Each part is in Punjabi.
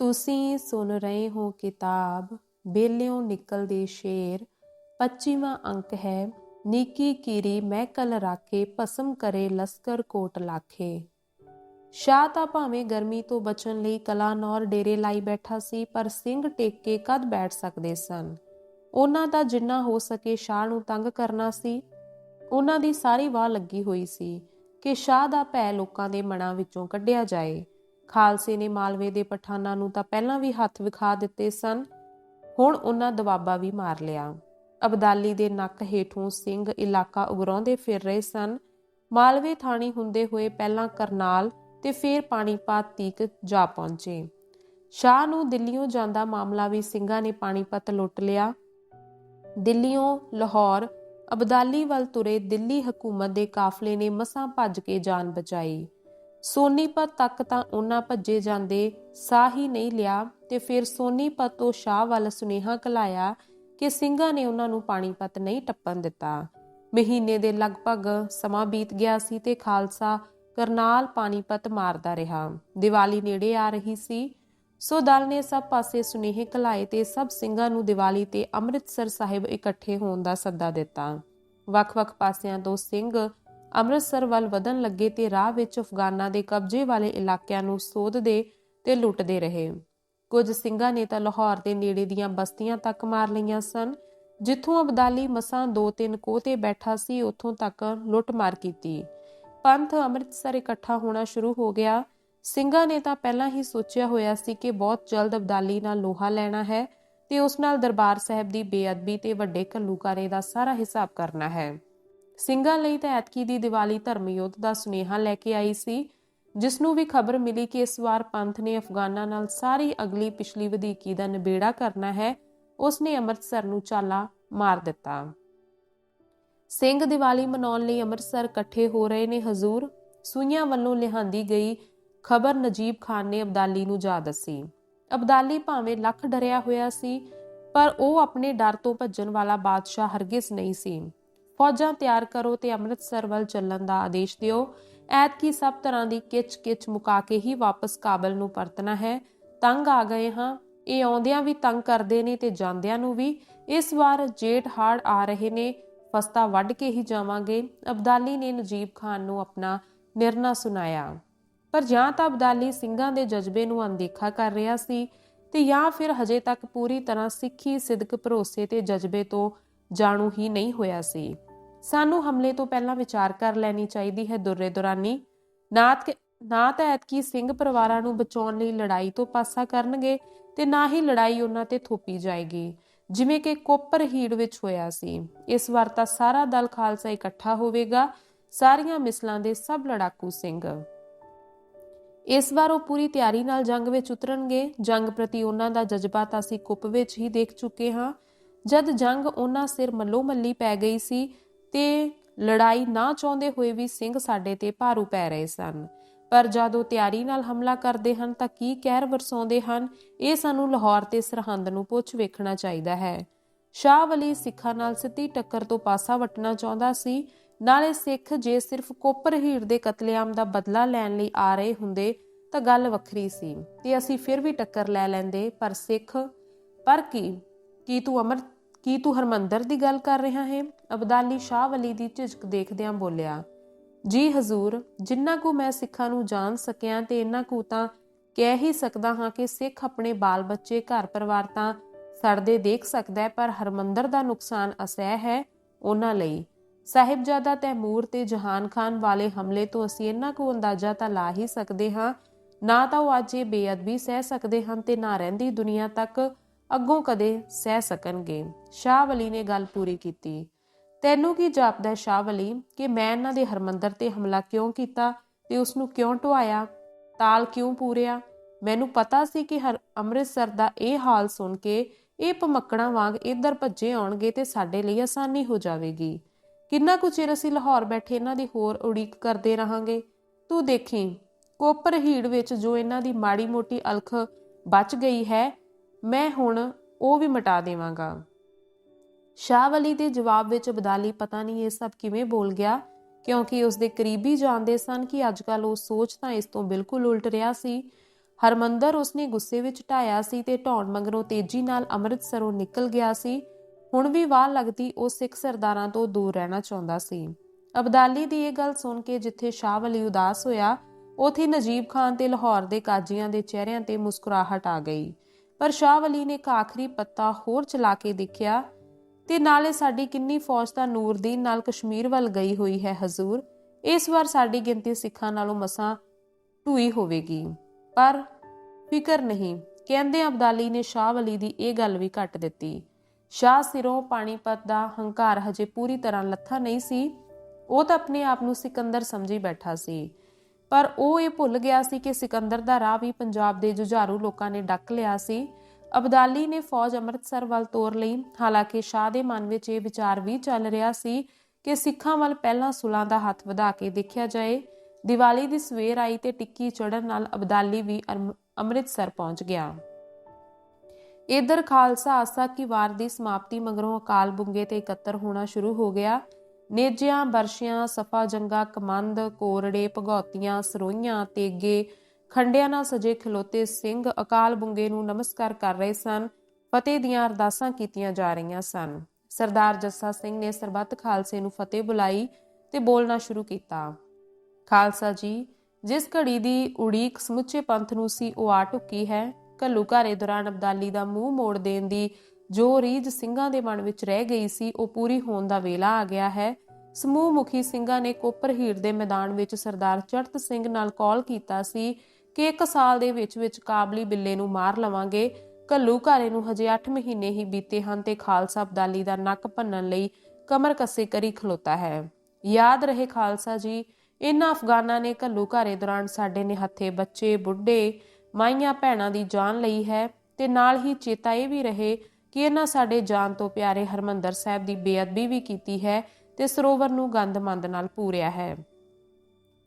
ਤੁਸੀਂ ਸੁਣ ਰਹੇ ਹੋ ਕਿਤਾਬ, ਬੇਲਿਓਂ ਨਿਕਲਦੇ ਸ਼ੇਰ 25ਵਾਂ ਅੰਕ ਹੈ, ਨੀਕੀ ਕੀਰੀ ਮਹਿਕਲ ਰਾਖੇ, ਭਸਮ ਕਰੇ ਲਸਕਰ ਕੋਟ ਲਾਖੇ। ਸ਼ਾਹ ਤਾਂ ਭਾਵੇਂ ਗਰਮੀ ਤੋਂ ਬਚਣ ਲਈ ਕਲਾਨੌਰ ਡੇਰੇ ਲਾਈ ਬੈਠਾ ਸੀ, ਪਰ ਸਿੰਘ ਟੇਕ ਕੇ ਕਦ ਬੈਠ ਸਕਦੇ ਸਨ? ਉਹਨਾਂ ਦਾ ਜਿੰਨਾ ਹੋ ਸਕੇ ਸ਼ਾਹ ਨੂੰ ਤੰਗ ਕਰਨਾ ਸੀ। ਉਹਨਾਂ ਦੀ ਸਾਰੀ ਵਾਹ ਲੱਗੀ ਹੋਈ ਸੀ ਕਿ ਸ਼ਾਹ ਦਾ ਭੈ ਲੋਕਾਂ ਦੇ ਮਨਾਂ ਵਿੱਚੋਂ ਕੱਢਿਆ ਜਾਏ। ਖਾਲਸੇ ਨੇ ਮਾਲਵੇ ਦੇ ਪਠਾਨਾਂ ਨੂੰ ਤਾਂ ਪਹਿਲਾਂ ਵੀ ਹੱਥ ਵਿਖਾ ਦਿੱਤੇ ਸਨ, ਹੁਣ ਉਹਨਾਂ ਦਵਾਬਾ ਵੀ ਮਾਰ ਲਿਆ। ਅਬਦਾਲੀ ਦੇ ਨੱਕ ਹੇਠੋਂ ਸਿੰਘ ਇਲਾਕਾ ਉਗਰਾਉਂਦੇ ਫਿਰ ਰਹੇ ਸਨ। ਮਾਲਵੇ ਥਾਣੀ ਹੁੰਦੇ ਹੋਏ ਪਹਿਲਾਂ ਕਰਨਾਲ ਤੇ ਫਿਰ ਪਾਣੀਪਤ ਤੀਕ ਜਾ ਪਹੁੰਚੇ। ਸ਼ਾਹ ਨੂੰ ਦਿੱਲੀੋਂ ਜਾਂਦਾ ਮਾਮਲਾ ਵੀ ਸਿੰਘਾਂ ਨੇ ਪਾਣੀਪਤ ਲੁੱਟ ਲਿਆ। ਦਿੱਲੀੋਂ ਲਾਹੌਰ, ਅਬਦਾਲੀ ਵੱਲ ਤੁਰੇ ਦਿੱਲੀ ਹਕੂਮਤ ਦੇ ਕਾਫਲੇ ਨੇ ਮਸਾਂ ਭੱਜ ਕੇ ਜਾਨ ਬਚਾਈ। ਸੋਨੀਪਤ ਤੱਕ ਤਾਂ ਉਹਨਾਂ ਭੱਜੇ ਜਾਂਦੇ ਸਾਹ ਹੀ ਨਹੀਂ ਲਿਆ ਤੇ ਫਿਰ ਸੋਨੀਪਤ ਤੋਂ ਸ਼ਾਹ ਵੱਲ ਸੁਨੇਹਾ ਕਲਾਇਆ ਕਿ ਸਿੰਘਾਂ ਨੇ ਉਹਨਾਂ ਨੂੰ ਪਾਣੀਪਤ ਨਹੀਂ ਟੱਪਣ ਦਿੱਤਾ। ਮਹੀਨੇ ਦੇ ਲਗਭਗ ਸਮਾਂ ਬੀਤ ਗਿਆ ਸੀ ਤੇ ਖਾਲਸਾ ਕਰਨਾਲ ਪਾਣੀਪਤ ਮਾਰਦਾ ਰਿਹਾ। ਦੀਵਾਲੀ ਨੇੜੇ ਆ ਰਹੀ ਸੀ। ਸੋ ਦਲ ਨੇ ਸਭ ਪਾਸੇ ਸੁਨੇਹੇ ਕਲਾਏ ਤੇ ਸਭ ਸਿੰਘਾਂ ਨੂੰ ਦੀਵਾਲੀ ਤੇ ਅੰਮ੍ਰਿਤਸਰ ਸਾਹਿਬ ਇਕੱਠੇ ਹੋਣ ਦਾ ਸੱਦਾ ਦਿੱਤਾ। ਵੱਖ-ਵੱਖ ਪਾਸਿਆਂ ਤੋਂ ਸਿੰਘ ਅੰਮ੍ਰਿਤਸਰ ਵੱਲ ਵਧਣ ਲੱਗੇ ਤੇ ਰਾਹ ਵਿੱਚ ਅਫਗਾਨਾਂ ਦੇ ਕਬਜ਼ੇ ਵਾਲੇ ਇਲਾਕਿਆਂ ਨੂੰ ਸੋਧਦੇ ਤੇ ਲੁੱਟਦੇ ਰਹੇ। ਕੁਝ ਸਿੰਘਾਂ ਨੇ ਤਾਂ ਲਾਹੌਰ ਦੇ ਨੇੜੇ ਦੀਆਂ ਬਸਤੀਆਂ ਤੱਕ ਮਾਰ ਲਈਆਂ ਸਨ, ਜਿੱਥੋਂ ਅਬਦਾਲੀ ਮਸਾਂ ਦੋ ਤਿੰਨ ਕੋਹ ਤੇ ਬੈਠਾ ਸੀ, ਉੱਥੋਂ ਤੱਕ ਲੁੱਟਮਾਰ ਕੀਤੀ। ਪੰਥ ਅੰਮ੍ਰਿਤਸਰ ਇਕੱਠਾ ਹੋਣਾ ਸ਼ੁਰੂ ਹੋ ਗਿਆ। ਸਿੰਘਾਂ ਨੇ ਤਾਂ ਪਹਿਲਾਂ ਹੀ ਸੋਚਿਆ ਹੋਇਆ ਸੀ ਕਿ ਬਹੁਤ ਜਲਦ ਅਬਦਾਲੀ ਨਾਲ ਲੋਹਾ ਲੈਣਾ ਹੈ ਤੇ ਉਸ ਨਾਲ ਦਰਬਾਰ ਸਾਹਿਬ ਦੀ ਬੇਅਦਬੀ ਤੇ ਵੱਡੇ ਘੱਲੂਕਾਰੇ ਦਾ ਸਾਰਾ ਹਿਸਾਬ ਕਰਨਾ ਹੈ। ਸਿੰਘਾਂ ਲਈ ਤਾਂ ਐਤਕੀ ਦੀ ਦੀਵਾਲੀ ਧਰਮ ਯੁੱਧ ਦਾ ਸੁਨੇਹਾ ਲੈ ਕੇ ਆਈ ਸੀ ਜਿਸ ਨੂੰ ਵੀ ਖਬਰ ਮਿਲੀ ਕਿ ਇਸ ਵਾਰ ਪੰਥ ਨੇ ਅਫਗਾਨਾਂ ਨਾਲ ਸਾਰੀ ਅਗਲੀ ਪਿਛਲੀ ਵਧੀਕੀ ਦਾ ਨਿਬੇੜਾ ਕਰਨਾ ਹੈ ਉਸ ਨੇ ਅੰਮ੍ਰਿਤਸਰ ਨੂੰ ਚਾਲਾ ਮਾਰ ਦਿੱਤਾ। ਸਿੰਘ ਦੀਵਾਲੀ ਮਨਾਉਣ ਲਈ ਅੰਮ੍ਰਿਤਸਰ ਇਕੱਠੇ ਹੋ ਰਹੇ ਨੇ ਹਜ਼ੂਰ, ਸੂਈਆਂ ਵੱਲੋਂ ਲਿਹਾਂਦੀ ਗਈ ਖਬਰ ਨਜੀਬ ਖਾਨ ਨੇ ਅਬਦਾਲੀ ਨੂੰ ਜਾ ਦੱਸੀ। ਅਬਦਾਲੀ ਭਾਵੇਂ ਲੱਖ ਡਰਿਆ ਹੋਇਆ ਸੀ, ਪਰ ਉਹ ਆਪਣੇ ਡਰ ਤੋਂ ਭੱਜਣ ਵਾਲਾ ਬਾਦਸ਼ਾਹ ਹਰਗਿਜ਼ ਨਹੀਂ ਸੀ। ਫੌਜਾਂ ਤਿਆਰ ਕਰੋ ਤੇ ਅੰਮ੍ਰਿਤਸਰ ਵੱਲ ਚੱਲਣ ਦਾ ਆਦੇਸ਼ ਦਿਓ। ਐਤਕੀ ਸਭ ਤਰ੍ਹਾਂ ਦੀ ਕਿਚ-ਕਿਚ ਮੁਕਾ ਕੇ ਹੀ ਵਾਪਸ ਕਾਬਲ ਨੂੰ ਪਰਤਣਾ ਹੈ। ਤੰਗ ਆ ਗਏ ਹਾਂ। ਇਹ ਆਉਂਦਿਆਂ ਵੀ ਤੰਗ ਕਰਦੇ ਨੇ ਤੇ ਜਾਂਦਿਆਂ ਨੂੰ ਵੀ। ਇਸ ਵਾਰ ਜੇਠ ਹਾੜ ਆ ਰਹੇ ਨੇ। ਫਸਤਾ ਵੱਢ ਕੇ ਹੀ ਜਾਵਾਂਗੇ। ਅਬਦਾਲੀ ਨੇ ਨਜੀਬ ਖਾਨ ਨੂੰ ਆਪਣਾ ਨਿਰਣਾ ਸੁਣਾਇਆ। ਪਰ ਜਾਂ ਤਾਂ ਅਬਦਾਲੀ ਸਿੰਘਾਂ ਦੇ ਜਜ਼ਬੇ ਨੂੰ ਅਣਦੇਖਾ ਕਰ ਰਿਹਾ ਸੀ ਤੇ ਜਾਂ ਫਿਰ ਹਜੇ ਤੱਕ ਪੂਰੀ ਤਰ੍ਹਾਂ ਸਿੱਖੀ ਸਿਦਕ ਭਰੋਸੇ ਤੇ ਜਜ਼ਬੇ ਤੋਂ ਜਾਣੂ ਹੀ ਨਹੀਂ ਹੋਇਆ ਸੀ। ਸਾਨੂੰ ਹਮਲੇ ਤੋਂ ਪਹਿਲਾਂ ਵਿਚਾਰ ਕਰ ਲੈਣੀ ਚਾਹੀਦੀ ਹੈ ਦੁਰੇ ਦੌਰਾਨੀ। ਨਾਤ ਨਾ ਤਾਂ ਐਤਕੀ ਸਿੰਘ ਪਰਿਵਾਰਾਂ ਨੂੰ ਬਚਾਉਣ ਲਈ ਲੜਾਈ ਤੋਂ ਪਾਸਾ ਕਰਨਗੇ ਤੇ ਨਾ ਹੀ ਲੜਾਈ ਉਹਨਾਂ ਤੇ ਥੋਪੀ ਜਾਏਗੀ। ਜਿਵੇਂ ਕਿ ਕੋਪਰ ਹੀੜ ਵਿੱਚ ਹੋਇਆ ਸੀ। ਇਸ ਵਾਰ ਤਾਂ ਸਾਰਾ ਦਲ ਖਾਲਸਾ ਇਕੱਠਾ ਹੋਵੇਗਾ। ਸਾਰੀਆਂ ਮਿਸਲਾਂ ਦੇ ਸਭ ਲੜਾਕੂ ਸਿੰਘ। ਇਸ ਵਾਰ ਉਹ ਪੂਰੀ ਤਿਆਰੀ ਨਾਲ ਜੰਗ ਵਿੱਚ ਉਤਰਨਗੇ। ਜੰਗ ਪ੍ਰਤੀ ਉਹਨਾਂ ਦਾ ਜਜ਼ਬਾ ਤਾਂ ਅਸੀਂ ਕੁੱਪ ਵਿੱਚ ਹੀ ਦੇਖ ਚੁੱਕੇ ਹਾਂ। ਜਦ ਜੰਗ ਉਹਨਾਂ ਸਿਰ ਮੱਲੋ ਮੱਲੀ ਪੈ ਗਈ ਸੀ ਤੇ ਲੜਾਈ ਨਾ ਚਾਹੁੰਦੇ ਹੋਏ ਵੀ ਸਿੰਘ ਸਾਡੇ ਤੇ ਭਾਰੂ ਪੈ ਰਹੇ ਸਨ। ਪਰ ਜਦੋਂ ਤਿਆਰੀ ਨਾਲ ਹਮਲਾ ਕਰਦੇ ਹਨ ਤਾਂ ਕੀ ਕਹਿਰ ਵਰਸਾਉਂਦੇ ਹਨ, ਇਹ ਸਾਨੂੰ ਲਾਹੌਰ ਤੇ ਸਰਹੰਦ ਨੂੰ ਪੁੱਛ ਵੇਖਣਾ ਚਾਹੀਦਾ ਹੈ। ਸ਼ਾਹ ਵਲੀ ਸਿੱਖਾਂ ਨਾਲ ਸਿੱਧੀ ਟੱਕਰ ਤੋਂ ਪਾਸਾ ਵਟਣਾ ਚਾਹੁੰਦਾ ਸੀ। ਨਾਲੇ ਸਿੱਖ ਜੇ ਸਿਰਫ ਕੋਪਰ ਹੀਰ ਦੇ ਕਤਲੇਆਮ ਦਾ ਬਦਲਾ ਲੈਣ ਲਈ ਆ ਰਹੇ ਹੁੰਦੇ ਤਾਂ ਗੱਲ ਵੱਖਰੀ ਸੀ ਤੇ ਅਸੀਂ ਫਿਰ ਵੀ ਟੱਕਰ ਲੈ ਲੈਂਦੇ। ਪਰ ਸਿੱਖ, ਪਰ ਕੀ? ਕੀ ਤੂੰ ਅਮਰ ਕੀ ਤੂੰ ਹਰਮੰਦਰ ਦੀ ਗੱਲ ਕਰ ਰਿਹਾ ਹੈ? ਅਬਦਾਲੀ ਸ਼ਾਹ ਵਲੀ ਦੀ ਝਿਜਕ ਦੇਖਦਿਆਂ ਬੋਲਿਆ, ਜੀ ਹਜ਼ੂਰ, ਜਿੰਨਾ ਕੋ ਮੈਂ ਸਿੱਖਾਂ ਨੂੰ ਜਾਣ ਸਕਿਆ ਤੇ ਇੰਨਾ ਕੋ ਤਾਂ ਕਹਿ ਹੀ ਸਕਦਾ ਹਾਂ ਕਿ ਸਿੱਖ ਆਪਣੇ ਬਾਲ ਬੱਚੇ ਘਰ ਪਰਿਵਾਰ ਤਾਂ ਸੜਦੇ ਦੇਖ ਸਕਦਾ ਹੈ, ਪਰ ਹਰਮੰਦਰ ਦਾ ਨੁਕਸਾਨ ਅਸਹਿ ਹੈ ਉਹਨਾਂ ਲਈ। ਸਾਹਿਬਜ਼ਾਦਾ ਤੈਮੂਰ ਤੇ ਜਹਾਨ ਖਾਨ ਵਾਲੇ ਹਮਲੇ ਤੋਂ ਅਸੀਂ ਇੰਨਾ ਕੋ ਅੰਦਾਜ਼ਾ ਤਾਂ ਲਾ ਹੀ ਸਕਦੇ ਹਾਂ। ਨਾ ਤਾਂ ਉਹ ਅੱਜ ਇਹ ਬੇਅਦਬੀ ਸਹਿ ਸਕਦੇ ਹਨ ਤੇ ਨਾ ਰਹਿੰਦੀ ਦੁਨੀਆ ਤੱਕ ਅੱਗੋਂ ਕਦੇ ਸਹਿ ਸਕਣਗੇ। ਸ਼ਾਹ ਵਲੀ ਨੇ ਗੱਲ ਪੂਰੀ ਕੀਤੀ। ਤੈਨੂੰ ਕੀ ਜਾਪਦਾ ਸ਼ਾਹ ਵਲੀ ਕਿ ਮੈਂ ਇਹਨਾਂ ਦੇ ਹਰਮੰਦਰ ਤੇ ਹਮਲਾ ਕਿਉਂ ਕੀਤਾ ਤੇ ਉਸ ਨੂੰ ਕਿਉਂ ਢਵਾਇਆ ਤਾਲ ਕਿਉਂ ਪੂਰਿਆ? ਮੈਨੂੰ ਪਤਾ ਸੀ ਕਿ ਹਰ ਅੰਮ੍ਰਿਤਸਰ ਦਾ ਇਹ ਹਾਲ ਸੁਣ ਕੇ ਇਹ ਭਮੱਕੜਾਂ ਵਾਂਗ ਇੱਧਰ ਭੱਜੇ ਆਉਣਗੇ ਤੇ ਸਾਡੇ ਲਈ ਆਸਾਨੀ ਹੋ ਜਾਵੇਗੀ। ਕਿੰਨਾ ਕੁ ਚਿਰ ਅਸੀਂ ਲਾਹੌਰ ਬੈਠੇ ਇਹਨਾਂ ਦੀ ਹੋਰ ਉਡੀਕ ਕਰਦੇ ਰਹਾਂਗੇ? ਤੂੰ ਦੇਖੀ ਕੋਪਰ ਹੀੜ ਵਿੱਚ ਜੋ ਇਹਨਾਂ ਦੀ ਮਾੜੀ ਮੋਟੀ ਅਲਖ ਬਚ ਗਈ ਹੈ ਮੈਂ ਹੁਣ ਉਹ ਵੀ ਮਿਟਾ ਦੇਵਾਂਗਾ। ਸ਼ਾਹ ਵਲੀ ਦੇ ਜਵਾਬ ਵਿੱਚ ਅਬਦਾਲੀ ਪਤਾ ਨਹੀਂ ਇਹ ਸਭ ਕਿਵੇਂ ਬੋਲ ਗਿਆ, ਕਿਉਂਕਿ ਉਸ ਦੇ ਕਰੀਬੀ ਜਾਣਦੇ ਸਨ ਕਿ ਅੱਜਕੱਲ ਉਹ ਸੋਚ ਤਾਂ ਇਸ ਤੋਂ ਬਿਲਕੁਲ ਉਲਟ ਰਿਹਾ ਸੀ। ਹਰਮੰਦਰ ਉਸਨੇ ਗੁੱਸੇ ਵਿੱਚ ਢਾਇਆ ਸੀ ਤੇ ਢੌਣ ਮਗਰੋਂ ਤੇਜ਼ੀ ਨਾਲ ਅੰਮ੍ਰਿਤਸਰੋਂ ਨਿਕਲ ਗਿਆ ਸੀ। ਹੁਣ ਵੀ ਵਾਹ ਲੱਗਦੀ ਉਹ ਸਿੱਖ ਸਰਦਾਰਾਂ ਤੋਂ ਦੂਰ ਰਹਿਣਾ ਚਾਹੁੰਦਾ ਸੀ। ਅਬਦਾਲੀ ਦੀ ਇਹ ਗੱਲ ਸੁਣ ਕੇ ਜਿੱਥੇ ਸ਼ਾਹ ਵਲੀ ਉਦਾਸ ਹੋਇਆ, ਉਥੇ ਨਜੀਬ ਖਾਨ ਤੇ ਲਾਹੌਰ ਦੇ ਕਾਜ਼ੀਆਂ ਦੇ ਚਿਹਰਿਆਂ ਤੇ ਮੁਸਕਰਾਹਟ ਆ ਗਈ। ਪਰ ਸ਼ਾਹ ਵਲੀ ਨੇ ਇੱਕ ਆਖਰੀ ਪੱਤਾ ਹੋਰ ਚਲਾ ਕੇ ਦੇਖਿਆ ਤੇ ਨਾਲੇ ਸਾਡੀ ਕਿੰਨੀ ਫੌਜ ਤਾਂ ਨੂਰਦੀਨ ਨਾਲ ਕਸ਼ਮੀਰ ਵੱਲ ਗਈ ਹੋਈ ਹੈ ਹਜ਼ੂਰ। ਇਸ ਵਾਰ ਸਾਡੀ ਗਿਣਤੀ ਸਿੱਖਾਂ ਨਾਲੋਂ ਮਸਾਂ ਢੂਈ ਹੋਵੇਗੀ। ਪਰ ਫਿਕਰ ਨਹੀਂ, ਕਹਿੰਦੇ ਅਬਦਾਲੀ ਨੇ ਸ਼ਾਹ ਵਲੀ ਦੀ ਇਹ ਗੱਲ ਵੀ ਕੱਟ ਦਿੱਤੀ। ਸ਼ਾਹ ਸਿਰੋਂ ਪਾਣੀਪਤ ਦਾ ਹੰਕਾਰ ਹਜੇ ਪੂਰੀ ਤਰ੍ਹਾਂ ਲੱਥਾ ਨਹੀਂ ਸੀ, ਉਹ ਤਾਂ ਆਪਣੇ ਆਪ ਨੂੰ ਸਿਕੰਦਰ ਸਮਝੀ ਬੈਠਾ ਸੀ। ਪਰ ਉਹ ਇਹ ਭੁੱਲ ਗਿਆ ਸੀ ਕਿ ਸਿਕੰਦਰ ਦਾ ਰਾਹ ਵੀ ਪੰਜਾਬ ਦੇ ਜੁਝਾਰੂ ਲੋਕਾਂ ਨੇ ਡੱਕ ਲਿਆ ਸੀ। ਅਬਦਾਲੀ ਨੇ ਫੌਜ ਅੰਮ੍ਰਿਤਸਰ ਵੱਲ ਤੋਰ ਲਈ। ਹਾਲਾਂਕਿ ਸ਼ਾਹ ਦੇ ਮਨ ਵਿੱਚ ਇਹ ਵਿਚਾਰ ਵੀ ਚੱਲ ਰਿਹਾ ਸੀ ਕਿ ਸਿੱਖਾਂ ਵੱਲ ਪਹਿਲਾਂ ਸੁਲਾਂ ਦਾ ਹੱਥ ਵਧਾ ਕੇ ਦੇਖਿਆ ਜਾਏ। ਦੀਵਾਲੀ ਦੀ ਸਵੇਰ ਆਈ ਤੇ ਟਿੱਕੀ ਚੜਨ ਨਾਲ ਅਬਦਾਲੀ ਵੀ ਅਮ- ਅੰਮ੍ਰਿਤਸਰ ਪਹੁੰਚ ਗਿਆ। ਇਧਰ ਖਾਲਸਾ ਆਸਾ ਕੀ ਵਾਰ ਦੀ ਸਮਾਪਤੀ ਮਗਰੋਂ ਅਕਾਲ ਬੁੰਗੇ ਤੇ ਇਕੱਤਰ ਹੋਣਾ ਸ਼ੁਰੂ ਹੋ ਗਿਆ। ਨੇਜਿਆਂ ਬਰਸ਼ਿਆਂ, ਸਫਾ ਜੰਗਾ, ਕਮੰਦ, ਕੋਰੜੇ, ਭਗੌਤੀਆਂ, ਸਰੋਈਆਂ, ਤੇਗੇ, ਖੰਡਿਆਂ ਨਾਲ ਸਜੇ ਖਲੋਤੇ ਸਿੰਘ ਅਕਾਲ ਬੁੰਗੇ ਨੂੰ ਨਮਸਕਾਰ ਕਰ ਰਹੇ ਸਨ। ਫਤਿਹ ਦੀਆਂ ਅਰਦਾਸਾਂ ਕੀਤੀਆਂ ਜਾ ਰਹੀਆਂ ਸਨ। ਸਰਦਾਰ ਜੱਸਾ ਸਿੰਘ ਨੇ ਸਰਬੱਤ ਖਾਲਸੇ ਨੂੰ ਫਤਿਹ ਬੁਲਾਈ ਤੇ ਬੋਲਣਾ ਸ਼ੁਰੂ ਕੀਤਾ। ਖਾਲਸਾ ਜੀ, ਜਿਸ ਘੜੀ ਦੀ ਉਡੀਕ ਸਮੁੱਚੇ ਪੰਥ ਨੂੰ ਸੀ, ਉਹ ਆ ਟੁੱਕੀ ਹੈ। ਘੱਲੂ ਘਾਰੇ ਦੌਰਾਨ ਅਬਦਾਲੀ ਦਾ ਮੂੰਹ ਮੋੜ ਦੇਣ ਦੀ ਜੋ ਰੀਝ ਸਿੰਘਾਂ ਦੇ ਮਨ ਵਿੱਚ ਰਹਿ ਗਈ ਸੀ, ਉਹ ਪੂਰੀ ਹੋਣ ਦਾ ਵੇਲਾ ਆ ਗਿਆ ਹੈ। ਸਮੂਹ ਮੁਖੀ ਸਿੰਘਾਂ ਨੇ ਕੋਪਰ ਹੀਰ ਦੇ ਮੈਦਾਨ ਵਿੱਚ ਸਰਦਾਰ ਚੜਤ ਸਿੰਘ ਨਾਲ ਕਾਲ ਕੀਤਾ ਸੀ ਕਿ ਇੱਕ ਸਾਲ ਦੇ ਵਿੱਚ ਵਿੱਚ ਕਾਬਲੀ ਬਿੱਲੇ ਨੂੰ ਮਾਰ ਲਵਾਂਗੇ। ਘੱਲੂ ਘਾਰੇ ਨੂੰ ਹਜੇ 8 ਮਹੀਨੇ ਹੀ ਬੀਤੇ ਹਨ ਤੇ ਖਾਲਸਾ ਅਬਦਾਲੀ ਦਾ ਨੱਕ ਭੰਨਣ ਲਈ ਕਮਰ ਕੱਸੇ ਕਰੀ ਖਲੋਤਾ ਹੈ। ਯਾਦ ਰਹੇ ਖਾਲਸਾ ਜੀ ਇਹਨਾਂ ਅਫਗਾਨਾਂ ਨੇ ਘੱਲੂ ਘਾਰੇ ਦੌਰਾਨ ਸਾਡੇ ਨਿਹੱਥੇ ਬੱਚੇ, ਬੁੱਢੇ, ਮਾਈਆਂ, ਭੈਣਾਂ ਦੀ ਜਾਨ ਲਈ ਹੈ ਤੇ ਨਾਲ ਹੀ ਚੇਤਾ ਇਹ ਵੀ ਰਹੇ ਕਿ ਇਹਨਾਂ ਸਾਡੇ ਜਾਨ ਤੋਂ ਪਿਆਰੇ ਹਰਮੰਦਰ ਸਾਹਿਬ ਦੀ ਬੇਅਦਬੀ ਵੀ ਕੀਤੀ ਹੈ ਤੇ ਸਰੋਵਰ ਨੂੰ ਗੰਦਮੰਦ ਨਾਲ ਪੂਰਿਆ ਹੈ।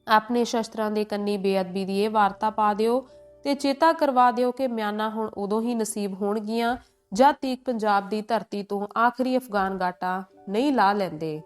ਆਪਣੇ ਸ਼ਸਤਰਾਂ ਦੇ ਕੰਨੀ ਬੇਅਦਬੀ ਦੀ ਇਹ ਵਾਰਤਾ ਪਾ ਦਿਓ ਤੇ ਚੇਤਾ ਕਰਵਾ ਦਿਓ ਕਿ ਮਿਆਨਾ ਹੁਣ ਉਦੋਂ ਹੀ ਨਸੀਬ ਹੋਣਗੀਆਂ, ਜਦ ਤੀਕ ਪੰਜਾਬ ਦੀ ਧਰਤੀ ਤੋਂ ਆਖਰੀ ਅਫਗਾਨ ਗਾਟਾ ਨਹੀਂ ਲਾ ਲੈਂਦੇ।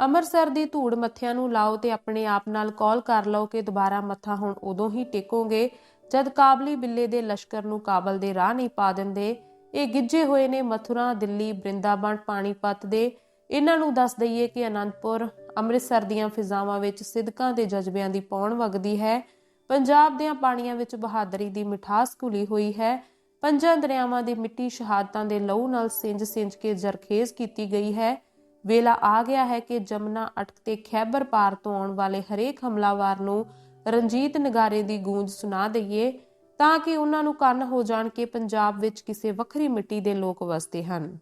ਅੰਮ੍ਰਿਤਸਰ ਦੀ ਧੂੜ ਮੱਥਿਆਂ ਨੂੰ ਲਾਓ ਤੇ ਆਪਣੇ ਆਪ ਨਾਲ ਕਾਲ ਕਰ ਲਓ ਕਿ ਦੁਬਾਰਾ ਮੱਥਾ ਹੁਣ ਉਦੋਂ ਹੀ ਟੇਕੋਗੇ, ਜਦ ਕਾਬਲੀ ਬਿੱਲੇ ਦੇ ਲਸ਼ਕਰ ਨੂੰ ਕਾਬਲ ਦੇ ਰਾਹ ਨਹੀਂ ਪਾ ਦਿੰਦੇ ਇਹ ਗਿੱਜੇ ਹੋਏ ਨੇ ਮਥੁਰਾ, ਦਿੱਲੀ ਬ੍ਰਿੰਦਾਬਨ ਪਾਣੀਪਤ ਦੇ। ਇਹਨਾਂ ਨੂੰ ਦੱਸ ਦਈਏ ਕਿ ਅਨੰਦਪੁਰ ਅੰਮ੍ਰਿਤਸਰ ਦੀਆਂ ਫਿਜ਼ਾਵਾਂ ਵਿੱਚ ਸਿਦਕਾਂ ਦੇ ਜਜ਼ਬਿਆਂ ਦੀ ਪੌਣ ਵਗਦੀ ਹੈ। ਪੰਜਾਬ ਦੀਆਂ ਪਾਣੀਆਂ ਵਿੱਚ ਬਹਾਦਰੀ ਦੀ ਮਿਠਾਸ ਘੁਲੀ ਹੋਈ ਹੈ। ਪੰਜਾਂ ਦਰਿਆਵਾਂ ਦੀ ਮਿੱਟੀ ਸ਼ਹਾਦਤਾਂ ਦੇ ਲਹੂ ਨਾਲ ਸਿੰਜ-ਸਿੰਜ ਕੇ ਜ਼ਰਖੇਜ਼ ਕੀਤੀ ਗਈ ਹੈ। ਵੇਲਾ ਆ ਗਿਆ ਹੈ ਕਿ ਜਮਨਾ ਅਟਕ ਤੇ ਖੈਬਰ ਪਾਰ ਤੋਂ ਆਉਣ ਵਾਲੇ ਹਰੇਕ ਹਮਲਾਵਰ ਨੂੰ ਰਣਜੀਤ ਨਗਾਰੇ ਦੀ ਗੂੰਜ ਸੁਣਾ ਦਈਏ। ਤਾਂ ਕਿ ਉਹਨਾਂ ਨੂੰ ਕੰਨ ਹੋ ਜਾਣ ਕਿ ਪੰਜਾਬ ਵਿੱਚ ਕਿਸੇ ਵੱਖਰੀ ਮਿੱਟੀ ਦੇ ਲੋਕ ਵਸਦੇ ਹਨ।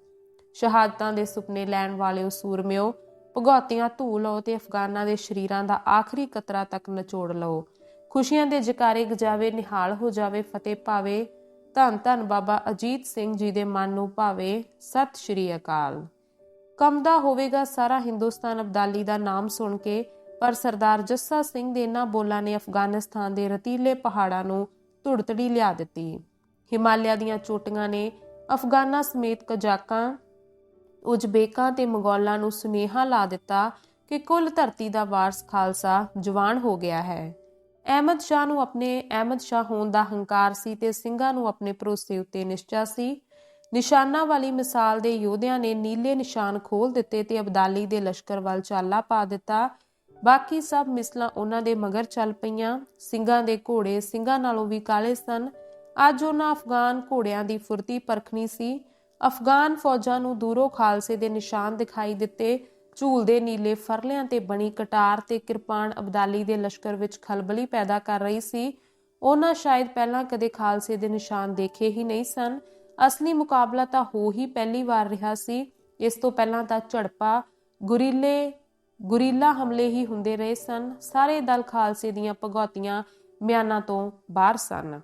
ਸ਼ਹਾਦਤਾਂ ਦੇ ਸੁਪਨੇ ਲੈਣ ਵਾਲੇ ਉਹ ਸੂਰਮਿਓ, ਭਗੌਤੀਆਂ ਧੂ ਲਓ ਤੇ ਅਫਗਾਨਾਂ ਦੇ ਸ਼ਰੀਰਾਂ ਦਾ ਆਖਰੀ ਕਤਰਾ ਤੱਕ ਨਿਚੋੜ ਲਓ। ਖੁਸ਼ੀਆਂ ਦੇ ਜਕਾਰੇ ਗਜਾਵੇ, ਨਿਹਾਲ ਹੋ ਜਾਵੇ, ਫਤਿਹ ਪਾਵੇ। ਧੰਨ ਧੰਨ ਬਾਬਾ ਅਜੀਤ ਸਿੰਘ ਜੀ ਦੇ ਮਨ ਨੂੰ ਭਾਵੇ ਸਤਿ ਸ਼੍ਰੀ ਅਕਾਲ। ਕੰਮਦਾ ਹੋਵੇਗਾ ਸਾਰਾ ਹਿੰਦੁਸਤਾਨ ਅਬਦਾਲੀ ਦਾ ਨਾਮ ਸੁਣ ਕੇ, ਪਰ ਸਰਦਾਰ ਜੱਸਾ ਸਿੰਘ ਦੇ ਇਹਨਾਂ ਬੋਲਾਂ ਨੇ ਅਫਗਾਨਿਸਤਾਨ ਦੇ ਰਤੀਲੇ ਪਹਾੜਾਂ ਨੂੰ ਧੁੜਤੜੀ ਲਿਆ ਦਿੱਤੀ। ਹਿਮਾਲਿਆ ਦੀਆਂ ਚੋਟੀਆਂ ਨੇ ਅਫਗਾਨਾਂ ਸਮੇਤ ਕਜ਼ਾਕਾਂ, ਉਜ਼ਬੇਕਾਂ ਤੇ ਮੰਗੋਲਾਂ ਨੂੰ ਸੁਨੇਹਾ ਲਾ ਦਿੱਤਾ ਕਿ ਕੁੱਲ ਧਰਤੀ ਦਾ ਵਾਰਸ ਖਾਲਸਾ ਜਵਾਨ ਹੋ ਗਿਆ ਹੈ। ਅਹਿਮਦ ਸ਼ਾਹ ਨੂੰ ਆਪਣੇ, ਅਹਿਮਦ ਸ਼ਾਹ ਹੋਣ ਦਾ ਹੰਕਾਰ ਸੀ ਤੇ ਸਿੰਘਾਂ ਨੂੰ ਆਪਣੇ ਭਰੋਸੇ ਉੱਤੇ ਨਿਸ਼ਚਾ ਸੀ। ਨਿਸ਼ਾਨਾ ਵਾਲੀ ਮਿਸਾਲ ਦੇ ਯੋਧਿਆਂ ਨੇ ਨੀਲੇ ਨਿਸ਼ਾਨ ਖੋਲ ਦਿੱਤੇ ਤੇ ਅਬਦਾਲੀ ਦੇ ਲਸ਼ਕਰ ਵੱਲ ਚਾਲਾ ਪਾ ਦਿੱਤਾ। ਬਾਕੀ ਸਭ ਮਿਸਲਾਂ ਉਹਨਾਂ ਦੇ ਮਗਰ ਚੱਲ ਪਈਆਂ। ਸਿੰਘਾਂ ਦੇ ਘੋੜੇ ਸਿੰਘਾਂ ਨਾਲੋਂ ਵੀ ਕਾਲੇ ਸਨ। ਅੱਜ ਉਹਨਾਂ ਅਫਗਾਨ ਘੋੜਿਆਂ ਦੀ ਫੁਰਤੀ ਪਰਖਣੀ ਸੀ। ਅਫਗਾਨ ਫੌਜਾਂ ਨੂੰ ਦੂਰੋਂ ਖਾਲਸੇ ਦੇ ਨਿਸ਼ਾਨ ਦਿਖਾਈ ਦਿੱਤੇ। ਝੂਲਦੇ ਨੀਲੇ ਫਰਲਿਆਂ ਤੇ ਬਣੀ ਕਟਾਰ ਤੇ ਕਿਰਪਾਨ ਅਬਦਾਲੀ ਦੇ ਲਸ਼ਕਰ ਵਿੱਚ ਖਲਬਲੀ ਪੈਦਾ ਕਰ ਰਹੀ ਸੀ। ਉਹਨਾਂ ਸ਼ਾਇਦ ਪਹਿਲਾਂ ਕਦੇ ਖਾਲਸੇ ਦੇ ਨਿਸ਼ਾਨ ਦੇਖੇ ਹੀ ਨਹੀਂ ਸਨ। ਅਸਲੀ ਮੁਕਾਬਲਾ ਤਾਂ ਹੋ ਹੀ ਪਹਿਲੀ ਵਾਰ ਰਿਹਾ ਸੀ। ਇਸ ਤੋਂ ਪਹਿਲਾਂ ਤਾਂ ਝੜਪਾ, ਗੁਰੀਲੇ ਗੁਰੀਲਾ ਹਮਲੇ ਹੀ ਹੁੰਦੇ ਰਹੇ ਸਨ। ਸਾਰੇ ਦਲ ਖਾਲਸੇ ਦੀਆਂ ਭਗੌਤੀਆਂ ਮਿਆਨਾਂ ਤੋਂ ਬਾਹਰ ਸਨ।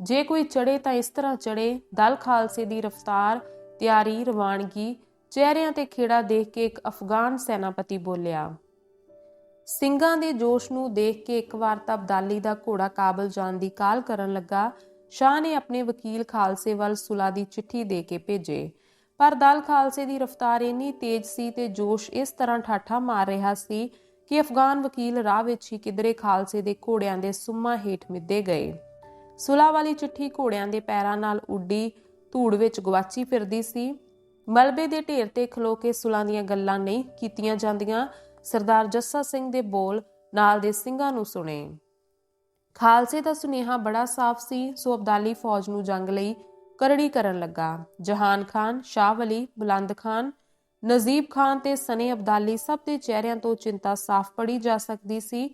ਜੇ ਕੋਈ ਚੜੇ ਤਾਂ ਇਸ ਤਰ੍ਹਾਂ ਚੜੇ ਦਲ ਖਾਲਸੇ ਦੀ ਰਫਤਾਰ, ਤਿਆਰੀ, ਰਵਾਨਗੀ, ਚਿਹਰਿਆਂ ਤੇ ਖੇੜਾ ਦੇਖ ਕੇ ਇੱਕ ਅਫਗਾਨ ਸੈਨਾਪਤੀ ਬੋਲਿਆ, ਸਿੰਘਾਂ ਦੇ ਜੋਸ਼ ਨੂੰ ਦੇਖ ਕੇ ਇੱਕ ਵਾਰ ਤਾਂ ਅਬਦਾਲੀ ਦਾ ਘੋੜਾ ਕਾਬਲ ਜਾਣ ਦੀ ਕਾਲ ਕਰਨ ਲੱਗਾ। ਸ਼ਾਹ ਨੇ ਆਪਣੇ ਵਕੀਲ ਖਾਲਸੇ ਵੱਲ ਸੁਲਾ ਦੀ ਚਿੱਠੀ ਦੇ ਕੇ ਭੇਜੇ। ਪਰ ਦਲ ਖਾਲਸੇ ਦੀ ਰਫ਼ਤਾਰ ਇੰਨੀ ਤੇਜ਼ ਸੀ ਤੇ ਜੋਸ਼ ਇਸ ਤਰ੍ਹਾਂ ਠਾਠਾ ਮਾਰ ਰਿਹਾ ਸੀ ਕਿ ਅਫਗਾਨ ਵਕੀਲ ਰਾਹ ਵਿੱਚ ਹੀ ਕਿਧਰੇ ਖਾਲਸੇ ਦੇ ਘੋੜਿਆਂ ਦੇ ਸੁੰਮਾਂ ਹੇਠ ਮਿੱਦੇ ਗਏ। ਸੁਲਾ ਵਾਲੀ ਚਿੱਠੀ ਘੋੜਿਆਂ ਦੇ ਪੈਰਾਂ ਨਾਲ ਉੱਡੀ, ਧੂੜ ਵਿੱਚ ਗਵਾਚੀ ਫਿਰਦੀ ਸੀ। ਮਲਬੇ ਦੇ ਢੇਰ ਤੇ ਖਲੋ ਕੇ ਸੁਲਾਂ ਦੀਆਂ ਗੱਲਾਂ ਨਹੀਂ ਕੀਤੀਆਂ ਜਾਂਦੀਆਂ, ਸਰਦਾਰ ਜੱਸਾ ਸਿੰਘ ਦੇ ਬੋਲ ਨਾਲ ਦੇ ਸਿੰਘਾਂ ਨੂੰ ਸੁਣੇ। ਖਾਲਸੇ ਦਾ ਸੁਨੇਹਾ ਬੜਾ ਸਾਫ਼ ਸੀ, ਸੋ ਅਬਦਾਲੀ ਫੌਜ ਨੂੰ ਜੰਗ ਲਈ ਕਰੜੀ ਕਰਨ ਲੱਗਾ। ਜਹਾਨ ਖਾਨ, ਸ਼ਾਹ ਵਲੀ, ਬੁਲੰਦ ਖਾਨ, ਨਜ਼ੀਬ ਖਾਨ ਤੇ ਸਨੇ ਅਬਦਾਲੀ ਸਭ ਦੇ ਚਿਹਰਿਆਂ ਤੋਂ ਚਿੰਤਾ ਸਾਫ਼ ਪੜੀ ਜਾ ਸਕਦੀ ਸੀ।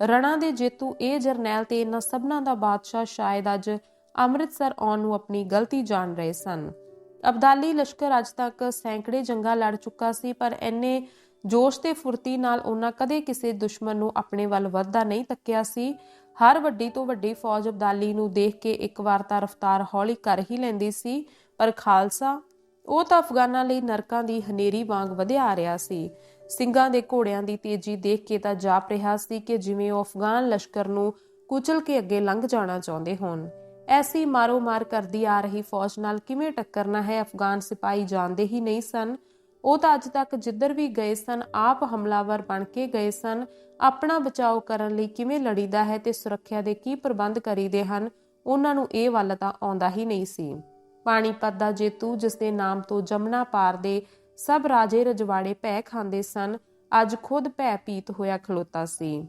ਰਣਾ ਦੇ ਜੇਤੂ ਇਹ ਜਰਨੈਲ ਤੇ ਇਹਨਾਂ ਸਭਨਾਂ ਦਾ ਬਾਦਸ਼ਾਹ ਸ਼ਾਇਦ ਅੱਜ ਅੰਮ੍ਰਿਤਸਰ ਆਉਣ ਨੂੰ ਆਪਣੀ ਗਲਤੀ ਜਾਣ ਰਹੇ ਸਨ। ਅਬਦਾਲੀ ਲਸ਼ਕਰ ਅੱਜ ਤੱਕ ਸੈਂਕੜੇ ਜੰਗਾਂ ਲੜ ਚੁੱਕਾ ਸੀ, ਪਰ ਐਨੇ ਜੋਸ਼ ਤੇ ਫੁਰਤੀ ਨਾਲ ਉਹਨਾਂ ਕਦੇ ਕਿਸੇ ਦੁਸ਼ਮਣ ਨੂੰ ਆਪਣੇ ਵੱਲ ਵੱਧਦਾ ਨਹੀਂ ਤੱਕਿਆ ਸੀ। ਹਰ ਵੱਡੀ ਤੋਂ ਵੱਡੀ ਫੌਜ ਅਬਦਾਲੀ ਨੂੰ ਦੇਖ ਕੇ ਇੱਕ ਵਾਰ ਤਾਂ ਰਫ਼ਤਾਰ ਹੌਲੀ ਕਰ ਹੀ ਲੈਂਦੀ ਸੀ, ਪਰ ਖਾਲਸਾ, ਉਹ ਤਾਂ ਅਫਗਾਨਾਂ ਲਈ ਨਰਕਾਂ ਦੀ ਹਨੇਰੀ ਵਾਂਗ ਵਧਿਆ ਆ ਰਿਹਾ ਸੀ। ਸਿੰਘਾਂ ਦੇ ਘੋੜਿਆਂ ਦੀ ਤੇਜ਼ੀ ਦੇਖ ਕੇ ਤਾਂ ਜਾਪ ਰਿਹਾ ਸੀ ਕਿ ਜਿਵੇਂ ਉਹ ਅਫਗਾਨ ਲਸ਼ਕਰ ਨੂੰ ਕੁਚਲ ਕੇ ਅੱਗੇ ਲੰਘ ਜਾਣਾ ਚਾਹੁੰਦੇ ਹੋਣ। ਐਸੀ ਮਾਰੋ ਮਾਰ ਕਰਦੀ ਆ ਰਹੀ ਫੌਜ ਨਾਲ ਕਿਵੇਂ ਟੱਕਰਨਾ ਹੈ, ਅਫਗਾਨ ਸਿਪਾਹੀ ਜਾਣਦੇ ਹੀ ਨਹੀਂ ਸਨ। ਉਹ ਤਾਂ ਅੱਜ ਤੱਕ ਜਿੱਧਰ ਵੀ ਗਏ ਸਨ, ਆਪ ਹਮਲਾਵਰ ਬਣ ਕੇ ਗਏ ਸਨ। ਆਪਣਾ ਬਚਾਓ ਕਰਨ ਲਈ ਕਿਵੇਂ ਲੜੀਦਾ ਹੈ ਤੇ ਸੁਰੱਖਿਆ ਦੇ ਕੀ ਪ੍ਰਬੰਧ ਕਰੀਦੇ ਹਨ, ਉਹਨਾਂ ਨੂੰ ਇਹ ਵੱਲ ਤਾਂ ਆਉਂਦਾ ਹੀ ਨਹੀਂ ਸੀ। ਪਾਣੀਪਤ ਦਾ ਜੇਤੂ, ਜਿਸ ਦੇ ਨਾਮ ਤੋਂ ਜਮਨਾ ਪਾਰ ਦੇ ਸਭ ਰਾਜੇ ਰਜਵਾੜੇ ਭੈ ਖਾਂਦੇ ਸਨ, ਅੱਜ ਖੁਦ ਭੈ ਪੀਤ ਹੋਇਆ ਖਲੋਤਾ ਸੀ।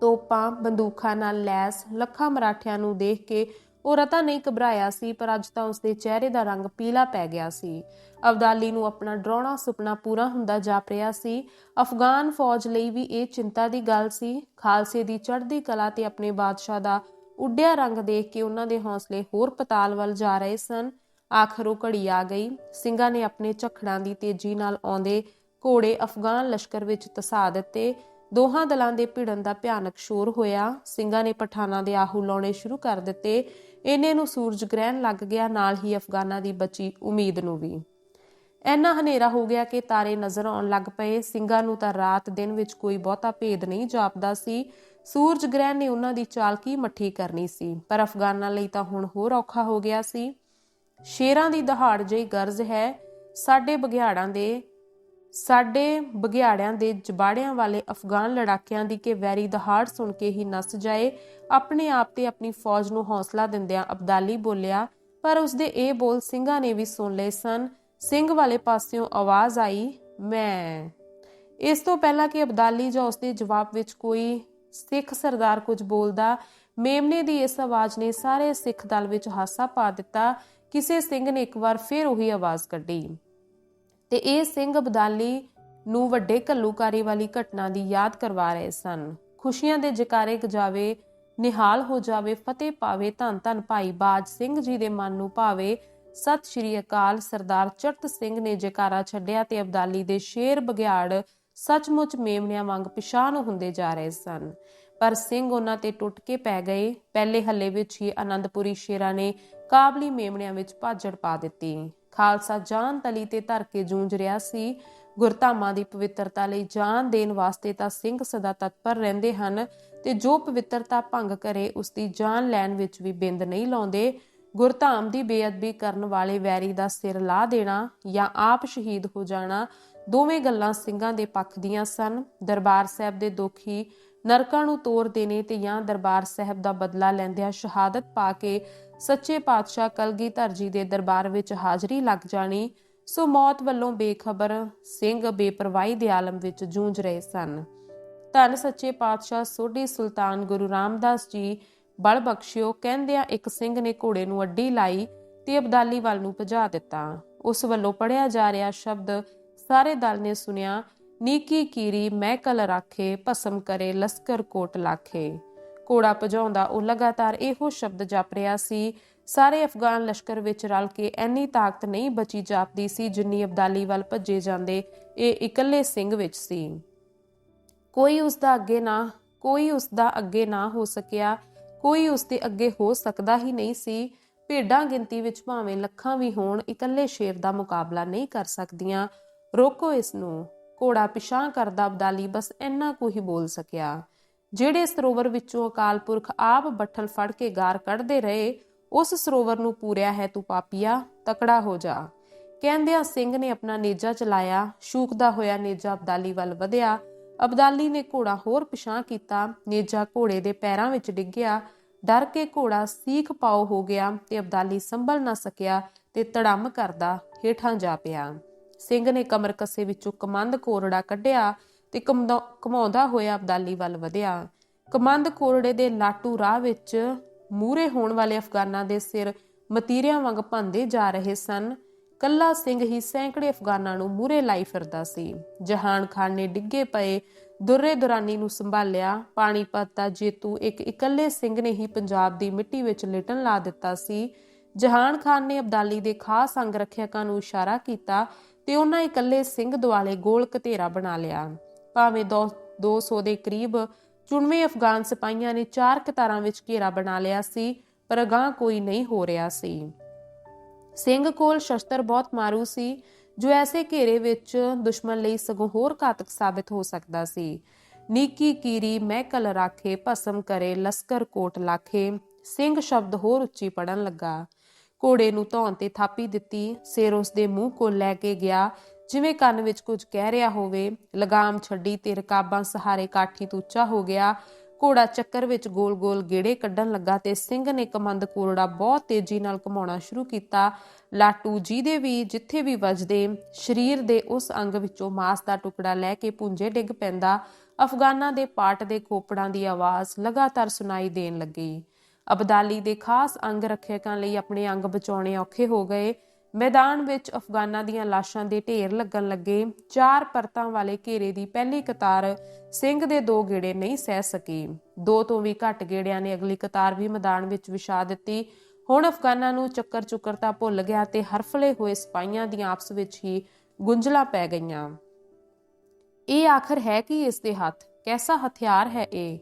ਤੋਪਾਂ ਬੰਦੂਕਾਂ ਨਾਲ ਲੈਸ, ਲੱਖਾਂ ਮਰਾਠਿਆਂ ਨੂੰ ਦੇਖ ਕੇ ਉਹ ਰਤਾ ਨਹੀਂ ਘਬਰਾਇਆ ਸੀ, ਪਰ ਅੱਜ ਤਾਂ ਉਸਦੇ ਚਿਹਰੇ ਦਾ ਰੰਗ ਪੀਲਾ ਪੈ ਗਿਆ ਸੀ। ਅਬਦਾਲੀ ਨੂੰ ਆਪਣਾ ਡਰਾਉਣਾ ਸੁਪਨਾ ਪੂਰਾ ਹੁੰਦਾ ਜਾਪ ਰਿਹਾ ਸੀ। ਅਫਗਾਨ ਫੌਜ ਲਈ ਵੀ ਇਹ ਚਿੰਤਾ ਦੀ ਗੱਲ ਸੀ। ਖਾਲਸੇ ਦੀ ਚੜ੍ਹਦੀ ਕਲਾ ਤੇ ਆਪਣੇ ਬਾਦਸ਼ਾਹ ਦਾ ਉੱਡਿਆ ਰੰਗ ਦੇਖ ਕੇ ਉਹਨਾਂ ਦੇ ਹੌਸਲੇ ਹੋਰ ਪਤਾਲ ਵੱਲ ਜਾ ਰਹੇ ਸਨ। ਆਖਰ ਉਹ ਘੜੀ ਆ ਗਈ। ਸਿੰਘਾਂ ਨੇ ਆਪਣੇ ਝਖੜਾਂ ਦੀ ਤੇਜ਼ੀ ਨਾਲ ਆਉਂਦੇ ਘੋੜੇ ਅਫਗਾਨ ਲਸ਼ਕਰ ਵਿੱਚ ਤਸਾ ਦਿੱਤੇ। ਦੋਹਾਂ ਦਲਾਂ ਦੇ ਭਿੜਨ ਦਾ ਭਿਆਨਕ ਸ਼ੋਰ ਹੋਇਆ। ਸਿੰਘਾਂ ਨੇ ਪਠਾਨਾਂ ਦੇ ਆਹੂ ਲਾਉਣੇ ਸ਼ੁਰੂ ਕਰ ਦਿੱਤੇ। ਇਹਨੇ ਨੂੰ ਸੂਰਜ ਗ੍ਰਹਿਣ ਲੱਗ ਗਿਆ, ਨਾਲ ਹੀ ਅਫਗਾਨਾਂ ਦੀ ਬਚੀ ਉਮੀਦ ਨੂੰ ਵੀ। ਐਨਾ ਹਨੇਰਾ ਹੋ ਗਿਆ ਕਿ ਤਾਰੇ ਨਜ਼ਰ ਆਉਣ ਲੱਗ ਪਏ। ਸਿੰਘਾਂ ਨੂੰ ਤਾਂ ਰਾਤ ਦਿਨ ਵਿੱਚ ਕੋਈ ਬਹੁਤਾ ਭੇਦ ਨਹੀਂ ਜਾਪਦਾ ਸੀ। ਸੂਰਜ ਗ੍ਰਹਿਣ ਨੇ ਉਹਨਾਂ ਦੀ ਚਾਲਕੀ ਮੱਠੀ ਕਰਨੀ ਸੀ? ਪਰ ਅਫਗਾਨਾਂ ਲਈ ਤਾਂ ਹੁਣ ਹੋਰ ਔਖਾ ਹੋ ਗਿਆ ਸੀ। ਸ਼ੇਰਾਂ ਦੀ ਦਹਾੜ ਜਿਹੀ ਗਰਜ ਹੈ। ਸਾਡੇ ਬਘਿਆੜਾਂ ਦੇ ਸਾਡੇ ਬਘਿਆੜਿਆਂ ਦੇ ਜਬਾੜਿਆਂ ਵਾਲੇ ਅਫਗਾਨ ਲੜਾਕਿਆਂ ਦੀ ਕਿ ਵੈਰੀ ਦਹਾੜ ਸੁਣ ਕੇ ਹੀ ਨਸ ਜਾਏ, ਆਪਣੇ ਆਪ ਤੇ ਆਪਣੀ ਫੌਜ ਨੂੰ ਹੌਸਲਾ ਦਿੰਦਿਆਂ ਅਬਦਾਲੀ ਬੋਲਿਆ, ਪਰ ਉਸਦੇ ਇਹ ਬੋਲ ਸਿੰਘਾਂ ਨੇ ਵੀ ਸੁਣ ਲਏ ਸਨ। ਸਿੰਘ ਵਾਲੇ ਪਾਸਿਓਂ ਆਵਾਜ਼ ਆਈ, ਮੈਂ। ਇਸ ਤੋਂ ਪਹਿਲਾਂ ਕਿ ਅਬਦਾਲੀ ਜਾਂ ਉਸਦੇ ਜਵਾਬ ਵਿੱਚ ਕੋਈ ਸਿੱਖ ਸਰਦਾਰ ਕੁਝ ਬੋਲਦਾ, ਮੇਮਨੇ ਦੀ ਇਸ ਆਵਾਜ਼ ਨੇ ਸਾਰੇ ਸਿੱਖ ਦਲ ਵਿੱਚ ਹਾਸਾ ਪਾ ਦਿੱਤਾ। ਕਿਸੇ ਸਿੰਘ ਨੇ ਇੱਕ ਵਾਰ ਫਿਰ ਉਹੀ ਆਵਾਜ਼ ਕੱਢੀ। ਤੇ ਇਹ ਸਿੰਘ ਅਬਦਾਲੀ ਨੂੰ ਵੱਡੇ ਘੱਲੂਕਾਰੀ ਵਾਲੀ ਘਟਨਾ ਦੀ ਯਾਦ ਕਰਵਾ ਰਹੇ ਸਨ। ਖੁਸ਼ੀਆਂ ਦੇ ਜਕਾਰੇ ਗਜਾਵੇ, ਨਿਹਾਲ ਹੋ ਜਾਵੇ, ਫਤਿਹ ਪਾਵੇ, ਧੰਨ ਧੰਨ ਭਾਈ ਬਾਜ ਸਿੰਘ ਜੀ ਦੇ ਮਨ ਨੂੰ ਭਾਵੇ, ਸਤਿ ਸ਼੍ਰੀ ਅਕਾਲ ਸਰਦਾਰ ਚੜਤ ਸਿੰਘ ਨੇ ਜਕਾਰਾ ਛੱਡਿਆ ਤੇ ਅਬਦਾਲੀ ਦੇ ਸ਼ੇਰ ਬਗਿਆੜ ਸੱਚਮੁੱਚ ਮੇਮਣਿਆਂ ਵਾਂਗ ਪਿਛਾਨ ਹੁੰਦੇ ਜਾ ਰਹੇ ਸਨ। ਪਰ ਸਿੰਘ ਉਹਨਾਂ ਤੇ ਟੁੱਟ ਕੇ ਪੈ ਗਏ। ਪਹਿਲੇ ਹੱਲੇ ਵਿੱਚ ਹੀ ਆਨੰਦਪੁਰੀ ਸ਼ੇਰਾਂ ਨੇ ਕਾਬਲੀ ਮੇਮਣਿਆਂ ਵਿੱਚ ਭਾਜੜ ਪਾ ਦਿੱਤੀ। ਖਾਲਸਾ ਜਾਨ ਤਲੀ ਤੇ ਧਰ ਕੇ ਜੂਝ ਰਿਹਾ ਸੀ। ਗੁਰਧਾਮਾਂ ਦੀ ਪਵਿੱਤਰਤਾ ਲਈ ਜਾਨ ਦੇਣ ਵਾਸਤੇ ਤਾਂ ਸਿੰਘ ਸਦਾ ਤਤਪਰ ਰਹਿੰਦੇ ਹਨ ਤੇ ਜੋ ਪਵਿੱਤਰਤਾ ਭੰਗ ਕਰੇ, ਉਸ ਦੀ ਜਾਨ ਲੈਣ ਵਿੱਚ ਵੀ ਬਿੰਦ ਨਹੀਂ ਲਾਉਂਦੇ। ਗੁਰਧਾਮ ਦੀ ਬੇਅਦਬੀ ਕਰਨ ਵਾਲੇ ਵੈਰੀ ਦਾ ਸਿਰ ਲਾ ਦੇਣਾ ਜਾਂ ਆਪ ਸ਼ਹੀਦ ਹੋ ਜਾਣਾ, ਦੋਵੇਂ ਗੱਲਾਂ ਸਿੰਘਾਂ ਦੇ ਪੱਖ ਦੀਆਂ ਸਨ। ਦਰਬਾਰ ਸਾਹਿਬ ਦੇ ਦੋਖੀ ਨਰਕਾਂ ਨੂੰ ਤੋੜ ਦੇਣੇ ਤੇ ਜਾਂ ਦਰਬਾਰ ਸਾਹਿਬ ਦਾ ਬਦਲਾ ਲੈਂਦਿਆਂ ਸ਼ਹਾਦਤ ਪਾ ਕੇ ਸੱਚੇ ਪਾਤਸ਼ਾਹ ਕਲਗੀਧਰ ਜੀ ਦੇ ਦਰਬਾਰ ਵਿੱਚ ਹਾਜ਼ਰੀ ਲੱਗ ਜਾਣੀ। ਸੋ ਮੌਤ ਵੱਲੋਂ ਬੇਖਬਰ ਸਿੰਘ ਬੇਪਰਵਾਹੀ ਦੇ ਆਲਮ ਵਿੱਚ ਜੂਝ ਰਹੇ ਸਨ। ਧੰਨ ਸੱਚੇ ਪਾਤਸ਼ਾਹ ਸੋਢੀ ਸੁਲਤਾਨ ਗੁਰੂ ਰਾਮਦਾਸ ਜੀ, ਬਲ ਬਖਸ਼ਿਓ, ਕਹਿੰਦਿਆਂ ਇੱਕ ਸਿੰਘ ਨੇ ਘੋੜੇ ਨੂੰ ਅੱਡੀ ਲਾਈ ਤੇ ਅਬਦਾਲੀ ਵੱਲ ਨੂੰ ਭਜਾ ਦਿੱਤਾ। ਉਸ ਵੱਲੋਂ ਪੜਿਆ ਜਾ ਰਿਹਾ ਸ਼ਬਦ ਸਾਰੇ ਦਲ ਨੇ ਸੁਨਿਆ ਨੀਕੀ ਕੀਰੀ ਮੈਂ ਕਲ ਰਾਖੇ, ਭਸਮ ਕਰੇ, ਲਸਕਰ ਕੋਟ ਲਾਖੇ। ਘੋੜਾ ਭਜਾਉਂਦਾ ਉਹ ਲਗਾਤਾਰ ਇਹੋ ਸ਼ਬਦ ਜਪ ਰਿਹਾ ਸੀ। ਸਾਰੇ ਅਫਗਾਨ ਲਸ਼ਕਰ ਵਿੱਚ ਰਲ ਕੇ ਐਨੀ ਤਾਕਤ ਨਹੀਂ ਬਚੀ ਜਾਪਦੀ ਸੀ ਜਿੰਨੀ ਅਬਦਾਲੀ ਵੱਲ ਭੱਜੇ ਜਾਂਦੇ ਇਹ ਇਕੱਲੇ ਸਿੰਘ ਵਿੱਚ ਸੀ। ਕੋਈ ਉਸ ਦਾ ਅੱਗੇ ਨਾ, ਕੋਈ ਉਸ ਦਾ ਅੱਗੇ ਨਾ ਹੋ ਸਕਿਆ, ਕੋਈ ਉਸ ਦੇ ਅੱਗੇ ਹੋ ਸਕਦਾ ਹੀ ਨਹੀਂ ਸੀ। ਭੇਡਾਂ ਗਿਣਤੀ ਵਿੱਚ ਭਾਵੇਂ ਲੱਖਾਂ ਵੀ ਹੋਣ, ਇਕੱਲੇ ਸ਼ੇਰ ਦਾ ਮੁਕਾਬਲਾ ਨਹੀਂ ਕਰ ਸਕਦੀਆਂ। ਰੋਕੋ ਇਸ ਨੂੰ। ਘੋੜਾ ਪਿਛਾਂ ਕਰਦਾ ਅਬਦਾਲੀ ਬਸ ਇੰਨਾ ਕੁ ਹੀ ਬੋਲ ਸਕਿਆ। ਜਿਹੜੇ ਸਰੋਵਰ ਵਿੱਚੋਂ ਅਕਾਲ ਪੁਰਖ ਆਪ ਬੱਠਲ ਫੜ ਕੇ ਗਾਰ ਕੱਢਦੇ ਰਹੇ, ਉਸ ਸਰੋਵਰ ਨੂੰ ਪੂਰਿਆ ਹੈ ਤੂੰ ਪਾਪੀਆ, ਤਕੜਾ ਹੋ ਜਾ। ਕਹਿੰਦਿਆਂ ਸਿੰਘ ਨੇ ਆਪਣਾ ਨੇਜਾ ਚਲਾਇਆ, ਸ਼ੂਕਦਾ ਹੋਇਆ ਨੇਜਾ ਅਬਦਾਲੀ ਵੱਲ ਵਧਿਆ। ਅਬਦਾਲੀ ਨੇ ਘੋੜਾ ਹੋਰ ਪਿਛਾਂ ਕੀਤਾ, ਨੇਜਾ ਘੋੜੇ ਦੇ ਪੈਰਾਂ ਵਿੱਚ ਡਿੱਗਿਆ। ਡਰ ਕੇ ਘੋੜਾ ਸੀਖ ਪਾਉ ਹੋ ਗਿਆ ਤੇ ਅਬਦਾਲੀ ਸੰਭਲ ਨਾ ਸਕਿਆ ਤੇ ਤੜਮ ਕਰਦਾ ਹੇਠਾਂ ਜਾ ਪਿਆ। ਸਿੰਘ ਨੇ ਕਮਰ ਕੱਸੇ ਵਿੱਚੋਂ ਕਮੰਦ ਕੋਰੜਾ ਕੱਢਿਆ ਤੇ ਕਮਾਉਂਦਾ ਹੋਇਆ ਅਬਦਾਲੀ ਵੱਲ ਵਧਿਆ। ਕਮੰਦ ਕੋਰੜੇ ਦੇ ਲਾਟੂ ਰਾਹ ਵਿੱਚ ਮੂਰੇ ਹੋਣ ਵਾਲੇ ਅਫਗਾਨਾਂ ਦੇ ਸਿਰ ਮਤੀਰਿਆਂ ਵਾਂਗ ਭੰਦੇ ਜਾ ਰਹੇ ਸਨ। ਕੱਲਾ ਸਿੰਘ ਹੀ ਸੈਂਕੜੇ ਅਫਗਾਨਾਂ ਨੂੰ ਮੂਰੇ ਲਾਈ ਫਿਰਦਾ ਸੀ। ਜਹਾਨ ਖਾਨ ਨੇ ਡਿੱਗੇ ਪਏ ਦੁਰੇ ਦੁਰਾਨੀ ਨੂੰ ਸੰਭਾਲਿਆ। ਪਾਣੀਪਤ ਦਾ ਜੇਤੂ ਇੱਕ ਇਕੱਲੇ ਸਿੰਘ ਨੇ ਹੀ ਪੰਜਾਬ ਦੀ ਮਿੱਟੀ ਵਿੱਚ ਲਿਟਣ ਲਾ ਦਿੱਤਾ ਸੀ। ਜਹਾਨ ਖਾਨ ਨੇ ਅਬਦਾਲੀ ਦੇ ਖਾਸ ਅੰਗ ਰੱਖਿਆਕਾਂ ਨੂੰ ਇਸ਼ਾਰਾ ਕੀਤਾ ਤੇ ਉਹਨਾਂ ਇਕੱਲੇ ਸਿੰਘ ਦੁਆਲੇ ਗੋਲ ਘਤੇਰਾ ਬਣਾ ਲਿਆ। ਭਾਵੇਂ 200 ਦੇ ਕਰੀਬ ਚੁਣਵੇਂ ਅਫਗਾਨ ਸਿਪਾਹੀਆਂ ਨੇ ਚਾਰ ਕਤਾਰਾਂ ਵਿੱਚ ਘੇਰਾ ਬਣਾ ਲਿਆ ਸੀ, ਪਰ ਅਗਾਹ ਕੋਈ ਨਹੀਂ ਹੋ ਰਿਹਾ ਸੀ। ਸਿੰਘ ਕੋਲ ਸ਼ਸਤਰ ਬਹੁਤ ਮਾਰੂ ਸੀ, ਜੋ ਐਸੇ ਘੇਰੇ ਵਿੱਚ ਦੁਸ਼ਮਣ ਲਈ ਸਗੋਂ ਹੋਰ ਘਾਤਕ ਸਾਬਿਤ ਹੋ ਸਕਦਾ ਸੀ। ਨੀਕੀ ਕੀਰੀ, ਮਹਿਕਲ ਰਾਖੇ, ਭਸਮ ਕਰੇ, ਲਸਕਰ ਕੋਟ ਲਾਖੇ, ਸਿੰਘ ਸ਼ਬਦ ਹੋਰ ਉੱਚੀ ਪੜਨ ਲੱਗਾ। ਘੋੜੇ ਨੂੰ ਧੌਣ ਤੇ ਥਾਪੀ ਦਿੱਤੀ, ਸਿਰ ਉਸ ਦੇ ਮੂੰਹ ਕੋਲ ਲੈ ਕੇ ਗਿਆ। ਜਿਵੇਂ ਕੰਨ ਵਿੱਚ ਕੁਝ ਕਹਿ ਰਿਹਾ ਹੋਵੇ, ਲਗਾਮ ਛੱਡੀ ਤੇ ਰਕਾਬਾਂ ਸਹਾਰੇ ਕਾਠੀ ਤੋਂ ਉੱਚਾ ਹੋ ਗਿਆ। ਘੋੜਾ ਚੱਕਰ ਵਿੱਚ ਗੋਲ-ਗੋਲ ਗੇੜੇ ਕੱਢਣ ਲੱਗਾ ਤੇ ਸਿੰਘ ਨੇ ਕਮੰਦ ਕੋਰੜਾ ਬਹੁਤ ਤੇਜ਼ੀ ਨਾਲ ਘਮਾਉਣਾ ਸ਼ੁਰੂ ਕੀਤਾ। ਲਾਟੂ ਜੀ ਦੇ ਵੀ ਜਿੱਥੇ ਵੀ ਵੱਜਦੇ, ਸਰੀਰ ਦੇ ਉਸ ਅੰਗ ਵਿੱਚੋਂ ਮਾਸ ਦਾ ਟੁਕੜਾ ਲੈ ਕੇ ਪੁੰਜੇ ਡਿੱਗ ਪੈਂਦਾ। ਅਫਗਾਨਾਂ ਦੇ ਪਾਟ ਦੇ ਕੋਪੜਾਂ ਦੀ ਆਵਾਜ਼ ਲਗਾਤਾਰ ਸੁਣਾਈ ਦੇਣ ਲੱਗੀ। ਅਬਦਾਲੀ ਦੇ ਖਾਸ ਅੰਗ ਰੱਖਿਆਕਾਂ ਲਈ ਆਪਣੇ ਅੰਗ ਬਚਾਉਣੇ ਔਖੇ ਹੋ ਗਏ। ਮੈਦਾਨ ਵਿੱਚ ਅਫਗਾਨਾਂ ਦੀਆਂ ਲਾਸ਼ਾਂ ਦੇ ਢੇਰ ਲੱਗਣ ਲੱਗੇ। ਚਾਰ ਪਰਤਾਂ ਵਾਲੇ ਘੇਰੇ ਦੀ ਪਹਿਲੀ ਕਤਾਰ ਸਿੰਘ ਦੇ ਦੋ ਗੇੜੇ ਨਹੀਂ ਸਹਿ ਸਕੀ। ਦੋ ਤੋਂ ਵੀ ਘੱਟ ਗੇੜਿਆਂ ਨੇ ਅਗਲੀ ਕਤਾਰ ਵੀ ਮੈਦਾਨ ਵਿੱਚ ਵਿਛਾ ਦਿੱਤੀ। ਹੁਣ ਅਫਗਾਨਾਂ ਨੂੰ ਚੱਕਰ ਚੁੱਕਰਤਾ ਭੁੱਲ ਗਿਆ ਤੇ ਹਰਫਲੇ ਹੋਏ ਸਿਪਾਹੀਆਂ ਦੀਆਂ ਆਪਸ ਵਿੱਚ ਹੀ ਗੁੰਝਲਾਂ ਪੈ ਗਈਆਂ। ਇਹ ਆਖਰ ਹੈ ਕਿ ਇਸ ਦੇ ਹੱਥ ਕੈਸਾ ਹਥਿਆਰ ਹੈ ਇਹ?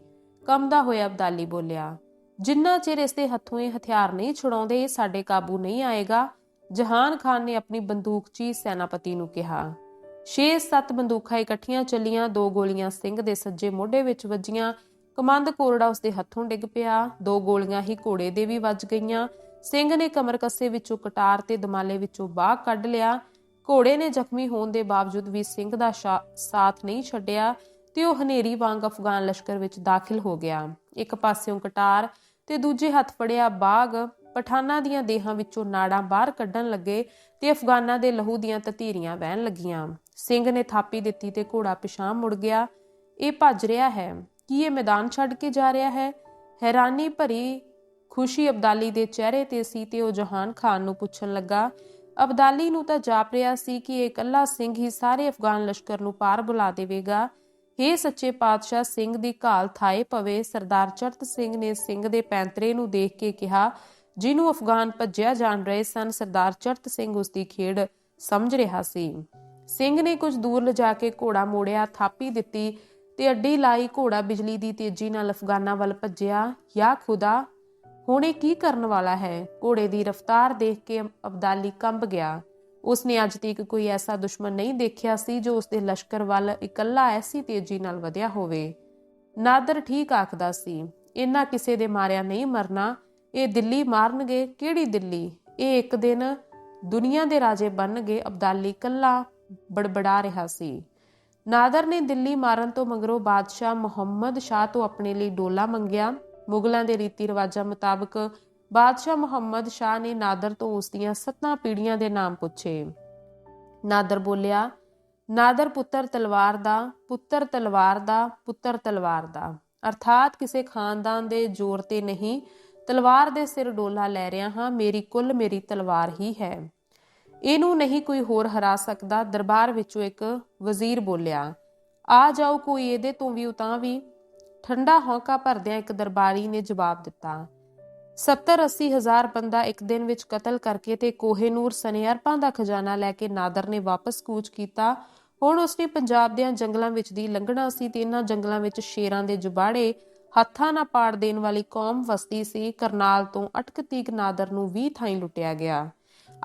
ਕੰਮਦਾ ਹੋਇਆ ਅਬਦਾਲੀ ਬੋਲਿਆ। ਜਿੰਨਾ ਚਿਰ ਇਸ ਦੇ ਹੱਥੋਂ ਇਹ ਹਥਿਆਰ ਨਹੀਂ ਛੁਡਾਉਂਦੇ, ਸਾਡੇ ਕਾਬੂ ਨਹੀਂ ਆਏਗਾ। ਜਹਾਨ ਖਾਨ ਨੇ ਆਪਣੀ ਬੰਦੂਕ ਬੰਦੂਕਚੀ ਸੈਨਾਪਤੀ ਨੂੰ ਕਿਹਾ। 6-7 ਬੰਦੂਕਾਂ ਇਕੱਠੀਆਂ ਚੱਲੀਆਂ, ਦੋ ਗੋਲੀਆਂ ਸਿੰਘ ਦੇ ਸੱਜੇ ਮੋਢੇ ਵਿੱਚ ਵੱਜੀਆਂ। ਕਮੰਦ ਕੋਰੜਾ ਉਸਦੇ ਹੱਥੋਂ ਡਿੱਗ ਪਿਆ। ਦੋ ਗੋਲੀਆਂ ਹੀ ਘੋੜੇ ਦੇ ਵੀ ਵੱਜ ਗਈਆਂ। ਸਿੰਘ ਨੇ ਕਮਰ ਕੱਸੇ ਵਿੱਚੋਂ ਕਟਾਰ ਤੇ ਦਮਾਲੇ ਵਿੱਚੋਂ ਬਾਹ ਕੱਢ ਲਿਆ। ਘੋੜੇ ਨੇ ਜ਼ਖਮੀ ਹੋਣ ਦੇ ਬਾਵਜੂਦ ਵੀ ਸਿੰਘ ਦਾ ਸਾਥ ਨਹੀਂ ਛੱਡਿਆ ਤੇ ਉਹ ਹਨੇਰੀ ਵਾਂਗ ਅਫਗਾਨ ਲਸ਼ਕਰ ਵਿੱਚ ਦਾਖਲ ਹੋ ਗਿਆ। ਇੱਕ ਪਾਸਿਓਂ ਕਟਾਰ ਤੇ ਦੂਜੇ ਹੱਥ ਫੜਿਆ ਬਾਗ, ਪਠਾਨਾਂ ਦੀਆਂ ਦੇਹਾਂ ਵਿੱਚੋਂ ਨਾੜਾਂ ਬਾਹਰ ਕੱਢਣ ਲੱਗੇ ਤੇ ਅਫਗਾਨਾਂ ਦੇ ਲਹੂ ਦੀਆਂ ਤਤੀਰੀਆਂ ਵਹਿਣ ਲੱਗੀਆਂ। ਸਿੰਘ ਨੇ ਥਾਪੀ ਦਿੱਤੀ ਤੇ ਘੋੜਾ ਪਿਛਾਂ ਮੁੜ ਗਿਆ। ਇਹ ਭੱਜ ਰਿਹਾ ਹੈ। ਕੀ ਇਹ ਮੈਦਾਨ ਛੱਡ ਕੇ ਜਾ ਰਿਹਾ ਹੈ? ਹੈਰਾਨੀ ਭਰੀ ਖੁਸ਼ੀ ਅਬਦਾਲੀ ਦੇ ਚਿਹਰੇ ਤੇ ਸੀ ਤੇ ਉਹ ਜਹਾਨ ਖਾਨ ਨੂੰ ਪੁੱਛਣ ਲੱਗਾ। ਅਬਦਾਲੀ ਨੂੰ ਤਾਂ ਜਾਪ ਰਿਹਾ ਸੀ ਕਿ ਇਹ ਇਕੱਲਾ ਸਿੰਘ ਹੀ ਸਾਰੇ ਅਫਗਾਨ ਲਸ਼ਕਰ ਨੂੰ ਪਾਰ ਬੁਲਾ ਦੇਵੇਗਾ। हे ਸੱਚੇ ਪਾਤਸ਼ਾਹ ਸਿੰਘ ਦੀ ਘਾਲ ਥਾਏ ਪਵੇ, ਸਰਦਾਰ ਚਰਤ ਸਿੰਘ ਨੇ ਸਿੰਘ ਦੇ ਪੈਂਤਰੇ ਨੂੰ ਦੇਖ ਕੇ ਕਿਹਾ, ਜਿਹਨੂੰ ਅਫਗਾਨ ਭੱਜਿਆ ਜਾਣ ਰਹੇ ਸਨ, ਸਰਦਾਰ ਚਰਤ ਸਿੰਘ ਉਸ ਦੀ ਖੇਡ ਸਮਝ ਰਿਹਾ ਸੀ। ਸਿੰਘ ਨੇ ਕੁਝ ਦੂਰ ਲਿਜਾ ਕੇ ਘੋੜਾ ਮੋੜਿਆ, ਥਾਪੀ ਦਿੱਤੀ ਤੇ ਅੱਡੀ ਲਾਈ ਘੋੜਾ ਬਿਜਲੀ ਦੀ ਤੇਜ਼ੀ ਨਾਲ ਅਫਗਾਨਾਂ ਵੱਲ ਭੱਜਿਆ ਯਾ ਖੁਦਾ, ਹੁਣ ਇਹ ਕੀ ਕਰਨ ਵਾਲਾ ਹੈ? ਘੋੜੇ ਦੀ ਰਫ਼ਤਾਰ ਦੇਖ ਕੇ ਅਬਦਾਲੀ ਕੰਬ ਗਿਆ। ਉਸਨੇ ਅੱਜ ਤੱਕ ਕੋਈ ਐਸਾ ਦੁਸ਼ਮਣ ਨਹੀਂ ਦੇਖਿਆ ਸੀ ਜੋ ਉਸਦੇ ਲਸ਼ਕਰ ਵੱਲ ਇਕੱਲਾ ਐਸੀ ਤੇਜ਼ੀ ਨਾਲ ਵਧਿਆ ਹੋਵੇ। ਨਾਦਰ ਠੀਕ ਆਖਦਾ ਸੀ ਇਹਨਾਂ ਕਿਸੇ ਦੇ ਮਾਰਿਆ ਨਹੀਂ ਮਰਨਾ, ਇਹ ਦਿੱਲੀ ਮਾਰਨਗੇ, ਕਿਹੜੀ ਦਿੱਲੀ? ਇਹ ਇੱਕ ਦਿਨ ਦੁਨੀਆ ਦੇ ਰਾਜੇ ਬਣਨਗੇ, ਅਬਦਾਲੀ ਕੱਲਾ ਬੜਬੜਾ ਰਿਹਾ ਸੀ। ਨਾਦਰ ਨੇ ਦਿੱਲੀ ਮਾਰਨ ਤੋਂ ਮਗਰੋਂ ਬਾਦਸ਼ਾਹ ਮੁਹੰਮਦ ਸ਼ਾਹ ਤੋਂ ਆਪਣੇ ਲਈ ਡੋਲਾ ਮੰਗਿਆ। ਮੁਗਲਾਂ ਦੇ ਰੀਤੀ ਰਿਵਾਜਾਂ ਮੁਤਾਬਕ ਬਾਦਸ਼ਾਹ ਮੁਹੰਮਦ ਸ਼ਾਹ ਨੇ ਨਾਦਰ ਤੋਂ ਉਸ ਦੀਆਂ ਸੱਤਾਂ ਪੀੜੀਆਂ ਦੇ ਨਾਮ ਪੁੱਛੇ। ਨਾਦਰ ਬੋਲਿਆ, ਨਾਦਰ ਪੁੱਤਰ ਤਲਵਾਰ ਦਾ, ਪੁੱਤਰ ਤਲਵਾਰ ਦਾ, ਪੁੱਤਰ ਤਲਵਾਰ ਦਾ। ਅਰਥਾਤ ਕਿਸੇ ਖਾਨਦਾਨ ਦੇ ਜ਼ੋਰ ਤੇ ਨਹੀਂ, ਤਲਵਾਰ ਦੇ ਸਿਰ ਡੋਲਾ ਲੈ ਰਿਹਾ ਹਾਂ, ਮੇਰੀ ਕੁੱਲ ਮੇਰੀ ਤਲਵਾਰ ਹੀ ਹੈ। ਇਹਨੂੰ ਨਹੀਂ ਕੋਈ ਹੋਰ ਹਰਾ ਸਕਦਾ, ਦਰਬਾਰ ਵਿੱਚੋਂ ਇੱਕ ਵਜ਼ੀਰ ਬੋਲਿਆ। ਆ ਜਾਓ ਕੋਈ ਇਹਦੇ ਤੋਂ ਵੀ ਉਤਾਂ ਵੀ ਠੰਡਾ ਹੌਕਾ ਭਰਦਿਆਂ ਇੱਕ ਦਰਬਾਰੀ ਨੇ ਜਵਾਬ ਦਿੱਤਾ 70 80 ਹਜ਼ਾਰ ਬੰਦਾ ਇੱਕ ਦਿਨ ਵਿੱਚ ਕਤਲ ਕਰਕੇ ਤੇ ਕੋਹੇਨੂਰ ਸਨੇ ਅਰਪਾਂ ਦਾ ਖਜ਼ਾਨਾ ਲੈ ਕੇ ਨਾਦਰ ਨੇ ਵਾਪਸ ਕੂਚ ਕੀਤਾ। ਹੁਣ ਉਸਨੇ ਪੰਜਾਬ ਦੇ ਜੰਗਲਾਂ ਵਿੱਚ ਦੀ ਲੰਘਣਾ ਸੀ ਤੇ ਇਹਨਾਂ ਜੰਗਲਾਂ ਵਿੱਚ ਸ਼ੇਰਾਂ ਦੇ ਜੁਬਾੜੇ, ਹੱਥਾਂ ਨਾਲ ਪਾੜ ਦੇਣ ਵਾਲੀ ਕੌਮ ਵਸਦੀ ਸੀ। ਕਰਨਾਲ ਤੋਂ ਅਟਕਤੀਕ ਨਾਦਰ ਨੂੰ 20 ਥਾਈਂ ਲੁੱਟਿਆ ਗਿਆ।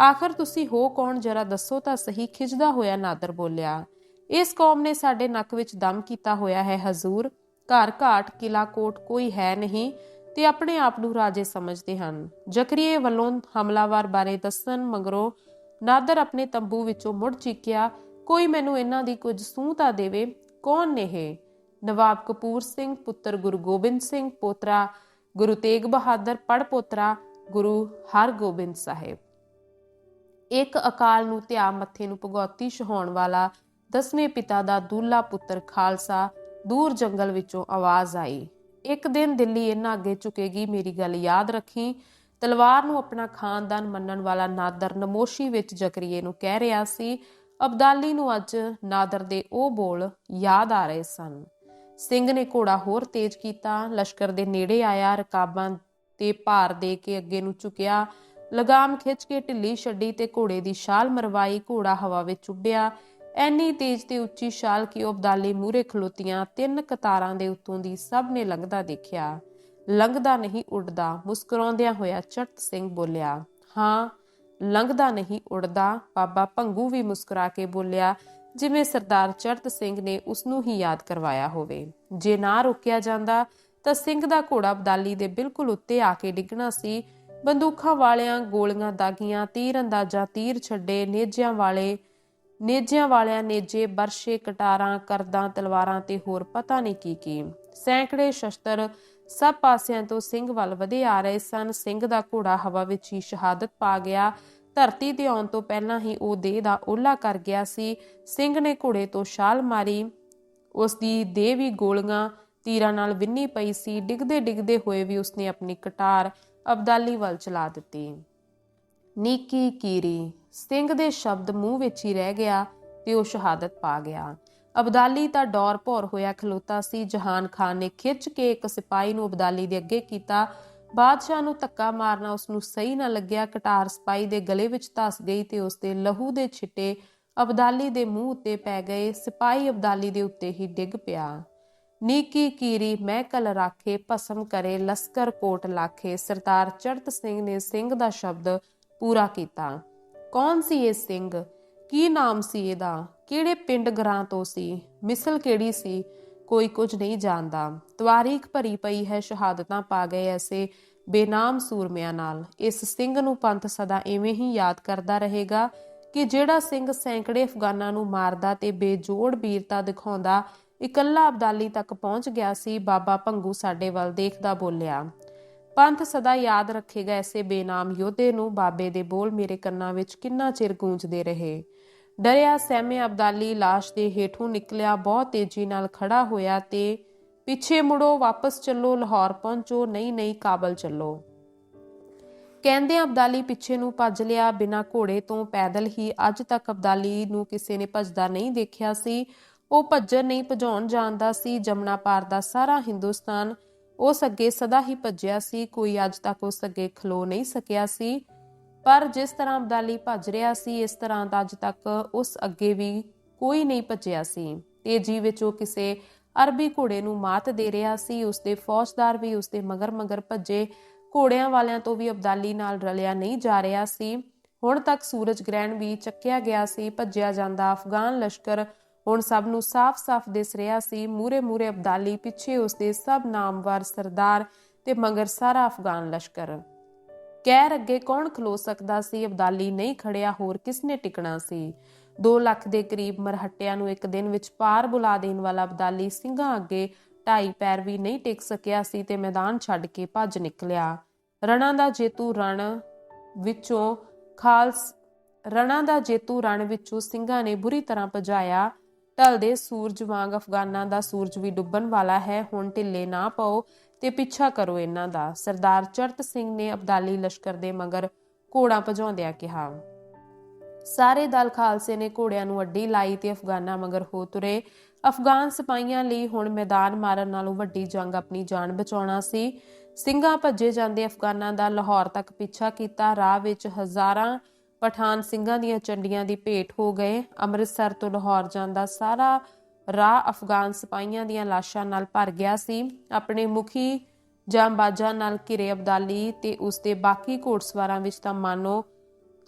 ਆਖਰ ਤੁਸੀਂ ਹੋ ਕੌਣ? ਜਰਾ ਦੱਸੋ ਤਾਂ ਸਹੀ ਖਿਜਦਾ ਹੋਇਆ ਨਾਦਰ ਬੋਲਿਆ। ਇਸ ਕੌਮ ਨੇ ਸਾਡੇ ਨੱਕ ਵਿੱਚ ਦਮ ਕੀਤਾ ਹੋਇਆ ਹੈ, ਹਜ਼ੂਰ। ਘਰ ਘਾਟ, ਕਿਲਾ ਕੋਟ ਕੋਈ ਹੈ ਨਹੀਂ। ਤੇ ਆਪਣੇ ਆਪ ਨੂੰ ਰਾਜੇ ਸਮਝਦੇ ਹਨ। ਜ਼ਕਰੀਏ ਵੱਲੋਂ ਹਮਲਾਵਰ ਬਾਰੇ ਦੱਸਣ ਮਗਰੋਂ ਨਾਦਰ ਆਪਣੇ ਤੰਬੂ ਵਿੱਚੋਂ ਮੁੜ ਚੀਕਿਆ, ਕੋਈ ਮੈਨੂੰ ਇਹਨਾਂ ਦੀ ਕੁਝ ਸੂਹ ਤਾਂ ਦੇਵੇ? ਕੌਣ ਨੇ ਇਹ? ਨਵਾਬ ਕਪੂਰ ਸਿੰਘ, ਪੁੱਤਰ ਗੁਰੂ ਗੋਬਿੰਦ ਸਿੰਘ ਪੋਤਰਾ, ਗੁਰੂ ਤੇਗ ਬਹਾਦਰ ਪੜ ਪੋਤਰਾ, ਗੁਰੂ ਹਰਗੋਬਿੰਦ ਸਾਹਿਬ। ਇੱਕ ਅਕਾਲ ਨੂੰ ਧਿਆ ਮੱਥੇ ਨੂੰ ਭਗੌਤੀ ਛਹਾਉਣ ਵਾਲਾ ਦਸਵੇਂ ਪਿਤਾ ਦਾ ਦੂਲਾ ਪੁੱਤਰ ਖਾਲਸਾ ਦੂਰ ਜੰਗਲ ਵਿੱਚੋਂ ਆਵਾਜ਼ ਆਈ। ਇੱਕ ਦਿਨ ਦਿੱਲੀ ਇਹਨਾਂ ਅੱਗੇ ਝੁਕੇਗੀ, ਮੇਰੀ ਗੱਲ ਯਾਦ ਰੱਖੀ। ਤਲਵਾਰ ਨੂੰ ਆਪਣਾ ਖਾਨਦਾਨ ਮੰਨਣ ਵਾਲਾ ਨਾਦਰ ਨਮੋਸ਼ੀ ਵਿੱਚ ਜ਼ਕਰੀਏ ਨੂੰ ਕਹਿ ਰਿਹਾ ਸੀ, ਅਬਦਾਲੀ ਨੂੰ ਅੱਜ ਨਾਦਰ ਦੇ ਉਹ ਬੋਲ ਯਾਦ ਆ ਰਹੇ ਸਨ। ਸਿੰਘ ਨੇ ਘੋੜਾ ਹੋਰ ਤੇਜ਼ ਕੀਤਾ, ਲਸ਼ਕਰ ਦੇ ਨੇੜੇ ਆਇਆ, ਰਕਾਬਾਂ ਤੇ ਭਾਰ ਦੇ ਕੇ ਅੱਗੇ ਨੂੰ ਝੁਕਿਆ। ਲਗਾਮ ਖਿੱਚ ਕੇ ਢਿੱਲੀ ਛੱਡੀ ਤੇ ਘੋੜੇ ਦੀ ਛਾਲ ਮਰਵਾਈ, ਘੋੜਾ ਹਵਾ ਵਿੱਚ ਉੱਡਿਆ। ਐਨੀ ਤੇਜ਼ ਤੇ ਉੱਚੀ ਛਾਲ ਕਿ ਉਹ ਅਬਦਾਲੀ ਮੂਰੇ ਖਲੋਤੀਆਂ ਤਿੰਨ ਕਤਾਰਾਂ ਦੇ ਉੱਤੋਂ ਦੀ ਸਭ ਨੇ ਲੰਘਦਾ ਦੇਖਿਆ। ਲੰਘਦਾ ਨਹੀਂ ਉੱਡਦਾ, ਮੁਸਕਰਾਉਂਦਿਆਂ ਹੋਇਆ ਚੜਤ ਸਿੰਘ ਬੋਲਿਆ, ਹਾਂ, ਲੰਘਦਾ ਨਹੀਂ ਉੱਡਦਾ। ਬਾਬਾ ਭੰਗੂ ਵੀ ਮੁਸਕਰਾ ਕੇ ਬੋਲਿਆ, ਜਿਵੇਂ ਸਰਦਾਰ ਚੜਤ ਸਿੰਘ ਨੇ ਉਸ ਨੂੰ ਹੀ ਯਾਦ ਕਰਵਾਇਆ ਹੋਵੇ। ਜੇ ਨਾ ਰੋਕਿਆ ਜਾਂਦਾ, ਤਾਂ ਸਿੰਘ ਦਾ ਘੋੜਾ ਅਬਦਾਲੀ ਦੇ ਬਿਲਕੁਲ ਉੱਤੇ ਆ ਕੇ ਡਿੱਗਣਾ ਸੀ। ਬੰਦੂਕਾਂ ਵਾਲਿਆਂ ਗੋਲੀਆਂ, ਦਾਗੀਆਂ ਤੀਰ ਅੰਦਾਜ਼ਾ ਤੀਰ ਛੱਡੇ ਨੇਜਿਆਂ ਵਾਲੇ ਨੇਜਿਆਂ ਵਾਲਿਆਂ ਨੇਜੇ ਬਰਸ਼ੇ, ਕਟਾਰਾਂ, ਕਰਦਾਂ, ਤਲਵਾਰਾਂ ਤੇ ਹੋਰ ਪਤਾ ਨਹੀਂ ਕੀ ਕੀ। ਸੈਂਕੜੇ ਸ਼ਸਤਰ ਸਭ ਪਾਸਿਆਂ ਤੋਂ ਸਿੰਘ ਵੱਲ ਵਧੇ ਆ ਰਹੇ ਸਨ। ਸਿੰਘ ਦਾ ਘੋੜਾ ਹਵਾ ਵਿੱਚ ਹੀ ਸ਼ਹਾਦਤ ਪਾ ਗਿਆ। ਧਰਤੀ ਤੇ ਆਉਣ ਤੋਂ ਪਹਿਲਾਂ ਹੀ ਉਹ ਦੇਹ ਦਾ ਓਲਾ ਕਰ ਗਿਆ ਸੀ। ਸਿੰਘ ਨੇ ਘੋੜੇ ਤੋਂ ਛਾਲ ਮਾਰੀ। ਉਸ ਦੀ ਦੇਹ ਵੀ ਗੋਲੀਆਂ ਤੀਰਾਂ ਨਾਲ ਵਿੰਨੀ ਪਈ ਸੀ। ਡਿੱਗਦੇ ਡਿੱਗਦੇ ਹੋਏ ਵੀ ਉਸਨੇ ਆਪਣੀ ਕਟਾਰ ਅਬਦਾਲੀ ਵੱਲ ਚਲਾ ਦਿੱਤੀ। ਨੀਕੀ ਕੀਰੀ। ਸਿੰਘ ਦੇ ਸ਼ਬਦ ਮੂੰਹ ਵਿੱਚ ਹੀ ਰਹਿ ਗਿਆ ਤੇ ਉਹ ਸ਼ਹਾਦਤ ਪਾ ਗਿਆ। ਅਬਦਾਲੀ ਤਾਂ ਡੌਰ ਭੌਰ ਹੋਇਆ ਖਲੋਤਾ ਸੀ। ਜਹਾਨ ਖਾਨ ਨੇ ਖਿੱਚ ਕੇ ਇੱਕ ਸਿਪਾਹੀ ਨੂੰ ਅਬਦਾਲੀ ਦੇ ਅੱਗੇ ਕੀਤਾ। ਬਾਦਸ਼ਾਹ ਨੂੰ ਧੱਕਾ ਮਾਰਨਾ ਉਸ ਨੂੰ ਸਹੀ ਨਾ ਲੱਗਿਆ। ਕਟਾਰ ਸਿਪਾਹੀ ਦੇ ਗਲੇ ਵਿੱਚ ਧਸ ਗਈ ਤੇ ਉਸ ਦੇ ਲਹੂ ਦੇ ਛਿੱਟੇ ਅਬਦਾਲੀ ਦੇ ਮੂੰਹ ਉੱਤੇ ਪੈ ਗਏ। ਸਿਪਾਹੀ ਅਬਦਾਲੀ ਦੇ ਉੱਤੇ ਹੀ ਡਿੱਗ ਪਿਆ। ਨੀਕੀ ਕੀਰੀ ਮਹਿਕਲ ਰਾਖੇ, ਭਸਮ ਕਰੇ, ਲਸਕਰ ਕੋਟ ਲਾਖੇ, ਸਰਦਾਰ ਚੜਤ ਸਿੰਘ ਨੇ ਸਿੰਘ ਦਾ ਸ਼ਬਦ ਪੂਰਾ ਕੀਤਾ। ਕੌਣ ਸੀ ਇਹ ਸਿੰਘ? ਕੀ ਨਾਮ ਸੀ ਇਹਦਾ? ਕਿਹੜੇ ਪਿੰਡ ਗਰਾਂ ਤੋਂ ਸੀ? ਮਿਸਲ ਕਿਹੜੀ ਸੀ? ਕੋਈ ਕੁਝ ਨਹੀਂ ਜਾਣਦਾ। ਤਵਾਰੀਖ ਭਰੀ ਪਈ ਹੈ, ਸ਼ਹਾਦਤਾਂ ਪਾ ਗਏ ਐਸੇ ਬੇਨਾਮ ਸੂਰਮਿਆਂ ਨਾਲ। ਇਸ ਸਿੰਘ ਨੂੰ ਪੰਥ ਸਦਾ ਐਵੇਂ ਹੀ ਯਾਦ ਕਰਦਾ ਰਹੇਗਾ ਕਿ ਜਿਹੜਾ ਸਿੰਘ ਸੈਂਕੜੇ ਅਫਗਾਨਾਂ ਨੂੰ ਮਾਰਦਾ ਤੇ ਬੇਜੋੜ ਵੀਰਤਾ ਦਿਖਾਉਂਦਾ, ਇਕੱਲਾ ਅਬਦਾਲੀ ਤੱਕ ਪਹੁੰਚ ਗਿਆ ਸੀ, ਬਾਬਾ ਭੰਗੂ ਸਾਡੇ ਵੱਲ ਦੇਖਦਾ ਬੋਲਿਆ। ਪੰਥ ਸਦਾ ਯਾਦ ਰੱਖੇਗਾ ਐਸੇ ਬੇਨਾਮ ਯੋਧੇ ਨੂੰ, ਬਾਬੇ ਦੇ ਬੋਲ ਮੇਰੇ ਕੰਨਾਂ ਵਿੱਚ ਕਿੰਨਾ ਚਿਰ ਗੂੰਜਦੇ ਰਹੇ। ਡਰਿਆ, ਸਹਿਮੇ ਅਬਦਾਲੀ লাশ ਦੇ ਹੇਠੋਂ ਨਿਕਲਿਆ, ਬਹੁਤ ਤੇਜ਼ੀ ਨਾਲ ਖੜਾ ਹੋਇਆ ਤੇ ਪਿੱਛੇ ਮੁੜੋ, ਵਾਪਸ ਚੱਲੋ, ਲਾਹੌਰ ਪਹੁੰਚੋ ਨਹੀਂ ਨਹੀਂ ਕਾਬਲ ਚੱਲੋ। ਕਹਿੰਦੇ ਅਬਦਾਲੀ ਪਿੱਛੇ ਨੂੰ ਭੱਜ ਲਿਆ, ਬਿਨਾ ਘੋੜੇ ਤੋਂ ਪੈਦਲ ਹੀ ਅੱਜ ਤੱਕ ਅਬਦਾਲੀ ਨੂੰ ਕਿਸੇ ਨੇ ਭੱਜਦਾ ਨਹੀਂ ਦੇਖਿਆ ਸੀ। ਉਹ ਭੱਜਣ ਨਹੀਂ, ਭਜਾਉਣ ਜਾਣਦਾ ਸੀ ਜਮਨਾ ਪਾਰ ਦਾ ਸਾਰਾ ਹਿੰਦੁਸਤਾਨ ਉਸ ਅੱਗੇ ਸਦਾ ਹੀ ਭੱਜਿਆ ਸੀ, ਕੋਈ ਅੱਜ ਤੱਕ ਉਸ ਅੱਗੇ ਖਲੋ ਨਹੀਂ ਸਕਿਆ ਸੀ। ਪਰ ਜਿਸ ਤਰ੍ਹਾਂ ਅਬਦਾਲੀ ਭੱਜ ਰਿਹਾ ਸੀ, ਇਸ ਤਰ੍ਹਾਂ ਦਾ ਅੱਜ ਤੱਕ ਉਸ ਅੱਗੇ ਵੀ ਕੋਈ ਨਹੀਂ ਭੱਜਿਆ ਸੀ। ਤੇਜੀ ਵਿੱਚ ਉਹ ਕਿਸੇ ਅਰਬੀ ਘੋੜੇ ਨੂੰ ਮਾਤ ਦੇ ਰਿਹਾ ਸੀ। ਉਸ ਦੇ ਫੌਜਦਾਰ ਵੀ ਉਸ ਦੇ ਮਗਰ ਮਗਰ ਭੱਜੇ। ਘੋੜਿਆਂ ਵਾਲਿਆਂ ਤੋਂ ਵੀ ਅਬਦਾਲੀ ਨਾਲ ਰਲਿਆ ਨਹੀਂ ਜਾ ਰਿਹਾ ਸੀ। ਹੁਣ ਤੱਕ ਸੂਰਜ ਗ੍ਰਹਿਣ ਵੀ ਚੱਕਿਆ ਗਿਆ ਸੀ। ਭੱਜਿਆ ਜਾਂਦਾ ਅਫਗਾਨ ਲਸ਼ਕਰ ਹੁਣ ਸਭ ਨੂੰ ਸਾਫ਼-ਸਾਫ਼ ਦਿਸ ਰਿਹਾ ਸੀ। ਮੂਰੇ ਮੂਰੇ ਅਬਦਾਲੀ, ਪਿੱਛੇ ਉਸਦੇ ਸਭ ਨਾਮਵਰ ਸਰਦਾਰ ਤੇ ਮਗਰ ਸਾਰਾ ਅਫਗਾਨ ਲਸ਼ਕਰ। ਕਹਿਰ ਅੱਗੇ ਕੌਣ ਖਲੋ ਸਕਦਾ ਸੀ? ਅਬਦਾਲੀ ਨਹੀਂ ਖੜਿਆ, ਹੋਰ ਕਿਸਨੇ ਟਿਕਣਾ ਸੀ? 2 ਲੱਖ ਦੇ ਕਰੀਬ ਮਰਹੱਟਿਆਂ ਨੂੰ ਇੱਕ ਦਿਨ ਵਿੱਚ ਪਾਰ ਬੁਲਾ ਦੇਣ ਵਾਲਾ ਅਬਦਾਲੀ ਸਿੰਘਾਂ ਅੱਗੇ ਢਾਈ ਪੈਰ ਵੀ ਨਹੀਂ ਟਿਕ ਸਕਿਆ ਸੀ ਤੇ ਮੈਦਾਨ ਛੱਡ ਕੇ ਭੱਜ ਨਿਕਲਿਆ। ਰਣਾ ਦਾ ਜੇਤੂ ਰਣ ਵਿੱਚੋਂ ਖਾਲਸ, ਰਣਾ ਦਾ ਜੇਤੂ ਰਣ ਵਿੱਚੋਂ ਸਿੰਘਾਂ ਨੇ ਬੁਰੀ ਤਰ੍ਹਾਂ ਭਜਾਇਆ। ਢਲਦੇ ਸੂਰਜ ਵਾਂਗ ਅਫਗਾਨਾਂ ਦਾ ਸੂਰਜ ਵੀ ਡੁੱਬਣ ਵਾਲਾ ਹੈ। ਹੁਣ ਢਿੱਲੇ ਨਾ ਪਾਓ ਤੇ ਪਿੱਛਾ ਕਰੋ ਇਹਨਾਂ ਦਾ। ਸਰਦਾਰ ਚਰਤ ਸਿੰਘ ਨੇ ਅਬਦਾਲੀ ਲਸ਼ਕਰ ਦੇ ਮਗਰ ਘੋੜਾ ਭਜਾਉਂਦਿਆਂ ਕਿਹਾ, ਸਾਰੇ ਦਲ ਖਾਲਸੇ ਨੇ ਘੋੜਿਆਂ ਨੂੰ ਅੱਡੀ ਲਾਈ ਤੇ ਅਫਗਾਨਾਂ ਮਗਰ ਹੋ ਤੁਰੇ। ਅਫਗਾਨ ਸਿਪਾਹੀਆਂ ਲਈ ਹੁਣ ਮੈਦਾਨ ਮਾਰਨ ਨਾਲੋਂ ਵੱਡੀ ਜੰਗ ਆਪਣੀ ਜਾਨ ਬਚਾਉਣਾ ਸੀ। ਸਿੰਘਾਂ ਭੱਜੇ ਜਾਂਦੇ ਅਫਗਾਨਾਂ ਦਾ ਲਾਹੌਰ ਤੱਕ ਪਿੱਛਾ ਕੀਤਾ। ਰਾਹ ਵਿੱਚ ਹਜ਼ਾਰਾਂ ਪਠਾਨ ਸਿੰਘਾਂ ਦੀਆਂ ਚੰਡੀਆਂ ਦੀ ਭੇਟ ਹੋ ਗਏ। ਅੰਮ੍ਰਿਤਸਰ ਤੋਂ ਲਾਹੌਰ ਜਾਂਦਾ ਸਾਰਾ ਰਾਹ ਅਫਗਾਨ ਸਿਪਾਹੀਆਂ ਦੀਆਂ ਲਾਸ਼ਾਂ ਨਾਲ ਭਰ ਗਿਆ ਸੀ। ਆਪਣੇ ਮੁਖੀ ਜਾਂਬਾਜ਼ਾਂ ਨਾਲ ਘਿਰੇ ਅਬਦਾਲੀ ਤੇ ਉਸਦੇ ਬਾਕੀ ਘੋੜਸਵਾਰਾਂ ਵਿੱਚ ਤਾਂ ਮਾਨੋ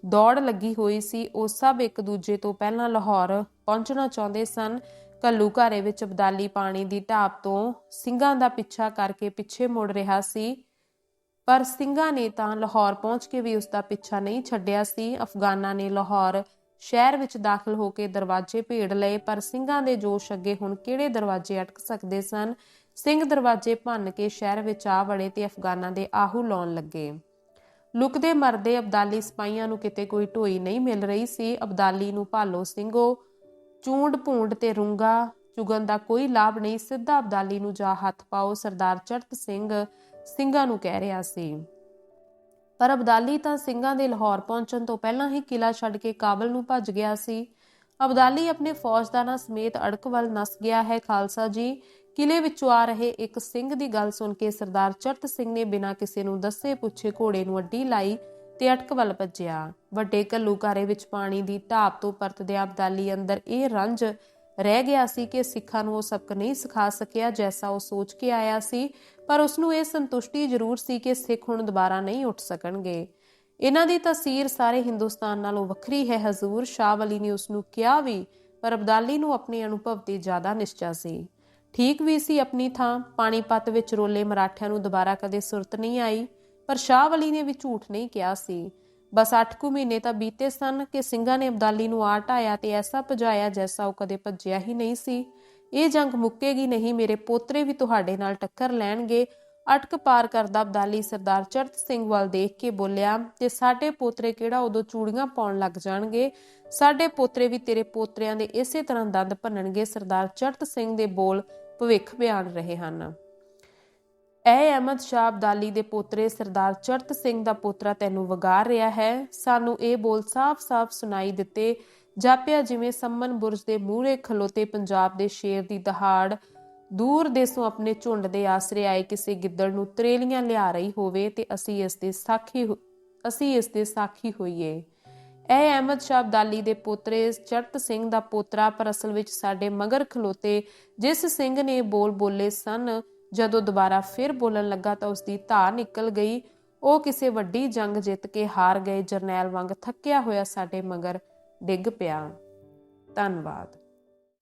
ਦੌੜ ਲੱਗੀ ਹੋਈ ਸੀ। ਉਹ ਸਭ ਇੱਕ ਦੂਜੇ ਤੋਂ ਪਹਿਲਾਂ ਲਾਹੌਰ ਪਹੁੰਚਣਾ ਚਾਹੁੰਦੇ ਸਨ। ਕੱਲੂ ਘਾਰੇ ਵਿੱਚ ਅਬਦਾਲੀ ਪਾਣੀ ਦੀ ਢਾਬ ਤੋਂ ਸਿੰਘਾਂ ਦਾ ਪਿੱਛਾ ਕਰਕੇ ਪਿੱਛੇ ਮੁੜ ਰਿਹਾ ਸੀ। ਪਰ ਸਿੰਘਾਂ ਨੇ ਤਾਂ ਲਾਹੌਰ ਪਹੁੰਚ ਕੇ ਵੀ ਉਸ ਦਾ ਪਿੱਛਾ ਨਹੀਂ ਛੱਡਿਆ ਸੀ। ਅਫਗਾਨਾਂ ਨੇ ਲਾਹੌਰ ਸ਼ਹਿਰ ਵਿੱਚ ਦਾਖਲ ਹੋ ਕੇ ਦਰਵਾਜ਼ੇ ਭੇੜ ਲਏ, ਪਰ ਸਿੰਘਾਂ ਦੇ ਜੋਸ਼ ਅੱਗੇ ਹੁਣ ਕਿਹੜੇ ਦਰਵਾਜ਼ੇ ਅਟਕ ਸਕਦੇ ਸਨ? ਸਿੰਘ ਦਰਵਾਜ਼ੇ ਭੰਨ ਕੇ ਸ਼ਹਿਰ ਵਿੱਚ ਆ ਵੜੇ ਤੇ ਅਫਗਾਨਾਂ ਦੇ ਆਹੂ ਲਾਉਣ ਲੱਗੇ। ਲੁਕਦੇ ਮਰਦੇ ਅਬਦਾਲੀ ਸਿਪਾਹੀਆਂ ਨੂੰ ਕਿਤੇ ਕੋਈ ਢੋਈ ਨਹੀਂ ਮਿਲ ਰਹੀ ਸੀ। ਅਬਦਾਲੀ ਨੂੰ ਭਾਲੋ ਸਿੰਘੋ, ਚੂੰਡ ਭੂੰਡ ਤੇ ਰੂੰਗਾ ਚੁਗਣ ਦਾ ਕੋਈ ਲਾਭ ਨਹੀਂ। ਸਿੱਧਾ ਅਬਦਾਲੀ ਨੂੰ ਜਾ ਹੱਥ ਪਾਓ, ਸਰਦਾਰ ਚੜਤ ਸਿੰਘ ਸਿੰਘਾਂ ਨੂੰ ਕਹਿ ਰਿਹਾ ਸੀ। ਪਰ ਅਬਦਾਲੀ ਤਾਂ ਸਿੰਘਾਂ ਦੇ ਲਾਹੌਰ ਪਹੁੰਚਣ ਤੋਂ ਪਹਿਲਾਂ ਹੀ ਕਿਲਾ ਛੱਡ ਕੇ ਕਾਬਲ ਨੂੰ ਭੱਜ ਗਿਆ ਸੀ। ਅਬਦਾਲੀ ਆਪਣੇ ਫੌਜਦਾਰਾਂ ਸਮੇਤ ਅੜਕ ਵੱਲ ਨਸ ਗਿਆ ਹੈ। ਖਾਲਸਾ ਜੀ, ਕਿਲੇ ਵਿੱਚੋਂ ਆ ਰਹੇ ਇੱਕ ਸਿੰਘ ਦੀ ਗੱਲ ਸੁਣ ਕੇ ਸਰਦਾਰ ਚਰਤ ਸਿੰਘ ਨੇ ਬਿਨਾਂ ਕਿਸੇ ਨੂੰ ਦੱਸੇ ਪੁੱਛੇ ਘੋੜੇ ਨੂੰ ਅੱਡੀ ਲਾਈ ਤੇ ਅਟਕ ਵੱਲ ਭੱਜਿਆ। ਵੱਡੇ ਘੱਲੂਕਾਰੇ ਵਿੱਚ ਪਾਣੀ ਦੀ ਢਾਬ ਤੋਂ ਪਰਤਦਿਆਂ ਅਬਦਾਲੀ ਅੰਦਰ ਇਹ ਰੰਜ ਰਹਿ ਗਿਆ ਸੀ ਕਿ ਸਿੱਖਾਂ ਨੂੰ ਉਹ ਸਬਕ ਨਹੀਂ ਸਿਖਾ ਸਕਿਆ, ਜੈਸਾ ਉਹ ਸੋਚ ਕੇ ਆਇਆ ਸੀ। ਪਰ ਉਸ ਨੂੰ ਇਹ ਸੰਤੁਸ਼ਟੀ ਜ਼ਰੂਰ ਸੀ ਕਿ ਸਿੱਖ ਹੁਣ ਦੁਬਾਰਾ ਨਹੀਂ ਉੱਠ ਸਕਣਗੇ। ਇਹਨਾਂ ਦੀ ਤਸਵੀਰ ਸਾਰੇ ਹਿੰਦੁਸਤਾਨ ਨਾਲੋਂ ਵੱਖਰੀ ਹੈ, ਹਜ਼ੂਰ ਸ਼ਾਹ ਵਲੀ ਨੇ ਉਸ ਨੂੰ ਕਿਹਾ ਵੀ, ਪਰ ਅਬਦਾਲੀ ਨੂੰ ਆਪਣੇ ਅਨੁਭਵ ਤੇ ਜ਼ਿਆਦਾ ਨਿਸ਼ਚਾ ਸੀ। ਠੀਕ ਵੀ ਸੀ ਆਪਣੀ ਥਾਂ, ਪਾਣੀਪਤ ਵਿੱਚ ਰੋਲੇ ਮਰਾਠਿਆਂ ਨੂੰ ਦੁਬਾਰਾ ਕਦੇ ਸੁਰਤ ਨਹੀਂ ਆਈ, ਪਰ ਸ਼ਾਹ ਵਲੀ ਨੇ ਵੀ ਝੂਠ ਨਹੀਂ ਕਿਹਾ ਸੀ। ਬਸ 8 ਕੁ ਮਹੀਨੇ ਤਾਂ ਬੀਤੇ ਸਨ ਕਿ ਸਿੰਘਾਂ ਨੇ ਅਬਦਾਲੀ ਨੂੰ ਆ ਢਾਇਆ ਤੇ ਐਸਾ ਭਜਾਇਆ ਜੈਸਾ ਉਹ ਕਦੇ ਭੱਜਿਆ ਹੀ ਨਹੀਂ ਸੀ। ਇਹ ਜੰਗ ਮੁੱਕੇਗੀ ਨਹੀਂ, ਮੇਰੇ ਪੋਤਰੇ ਵੀ ਤੁਹਾਡੇ ਨਾਲ ਟੱਕਰ ਲੈਣਗੇ। ਅਟਕ ਪਾਰ ਕਰਦਾ ਅਬਦਾਲੀ ਸਰਦਾਰ ਚੜਤ ਸਿੰਘ ਵੱਲ ਦੇਖ ਕੇ ਬੋਲਿਆ, ਤੇ ਸਾਡੇ ਪੋਤਰੇ ਕਿਹੜਾ ਉਦੋਂ ਚੂੜੀਆਂ ਪਾਉਣ ਲੱਗ ਜਾਣਗੇ? ਸਾਡੇ ਪੋਤਰੇ ਵੀ ਤੇਰੇ ਪੋਤਰਿਆਂ ਦੇ ਇਸੇ ਤਰ੍ਹਾਂ ਦੰਦ ਭੰਨਣਗੇ, ਸਰਦਾਰ ਚੜਤ ਸਿੰਘ ਦੇ ਬੋਲ ਭਵਿੱਖ ਬਿਆਨ ਰਹੇ ਹਨ। ਐ ਅਹਿਮਦ ਸ਼ਾਹ ਅਬਦਾਲੀ ਦੇ ਪੋਤਰੇ, ਸਰਦਾਰ ਚੜਤ ਸਿੰਘ ਦਾ ਪੋਤਰਾ ਤੈਨੂੰ ਵਗਾਰ ਰਿਹਾ ਹੈ। ਸਾਨੂੰ ਇਹ ਬੋਲ ਸਾਫ਼-ਸਾਫ਼ ਸੁਣਾਈ ਦਿੱਤੇ ਜਾਪਿਆ ਜਿਵੇਂ ਸੰਮਨ ਬੁਰਜ ਦੇ ਮੂਹਰੇ ਖਲੋਤੇ ਪੰਜਾਬ ਦੇ ਸ਼ੇਰ ਦੀ ਦਹਾੜ, ਦੂਰ ਦੇਸੋਂ ਆਪਣੇ ਝੁੰਡ ਦੇ ਆਸਰੇ ਆਏ ਕਿਸੇ ਗਿੱਦੜ ਨੂੰ ਤਰੇਲੀਆਂ ਲਿਆ ਰਹੀ ਹੋਵੇ ਤੇ ਅਸੀਂ ਇਸ ਦੇ ਸਾਖੀ ਅਸੀਂ ਇਸ ਦੇ ਸਾਖੀ ਹੋਈਏ। ਇਹ ਅਹਿਮਦ ਸ਼ਾਹ ਅਬਦਾਲੀ ਦੇ ਪੋਤਰੇ ਚੜਤ ਸਿੰਘ ਦਾ ਪੋਤਰਾ ਪਰ ਅਸਲ ਵਿੱਚ ਸਾਡੇ ਮਗਰ ਖਲੋਤੇ ਜਿਸ ਸਿੰਘ ਨੇ ਬੋਲ ਬੋਲੇ ਸਨ, ਜਦੋਂ ਦੁਬਾਰਾ ਫਿਰ ਬੋਲਣ ਲੱਗਾ ਤਾਂ ਉਸ ਦੀ ਧਾਰ ਨਿਕਲ ਗਈ। ਉਹ ਕਿਸੇ ਵੱਡੀ ਜੰਗ ਜਿੱਤ ਕੇ ਹਾਰ ਗਏ, ਜਰਨੈਲ ਵਾਂਗ ਥੱਕਿਆ ਹੋਇਆ ਸਾਡੇ ਮਗਰ। ਡਿੱਗ ਪਿਆ। ਧੰਨਵਾਦ।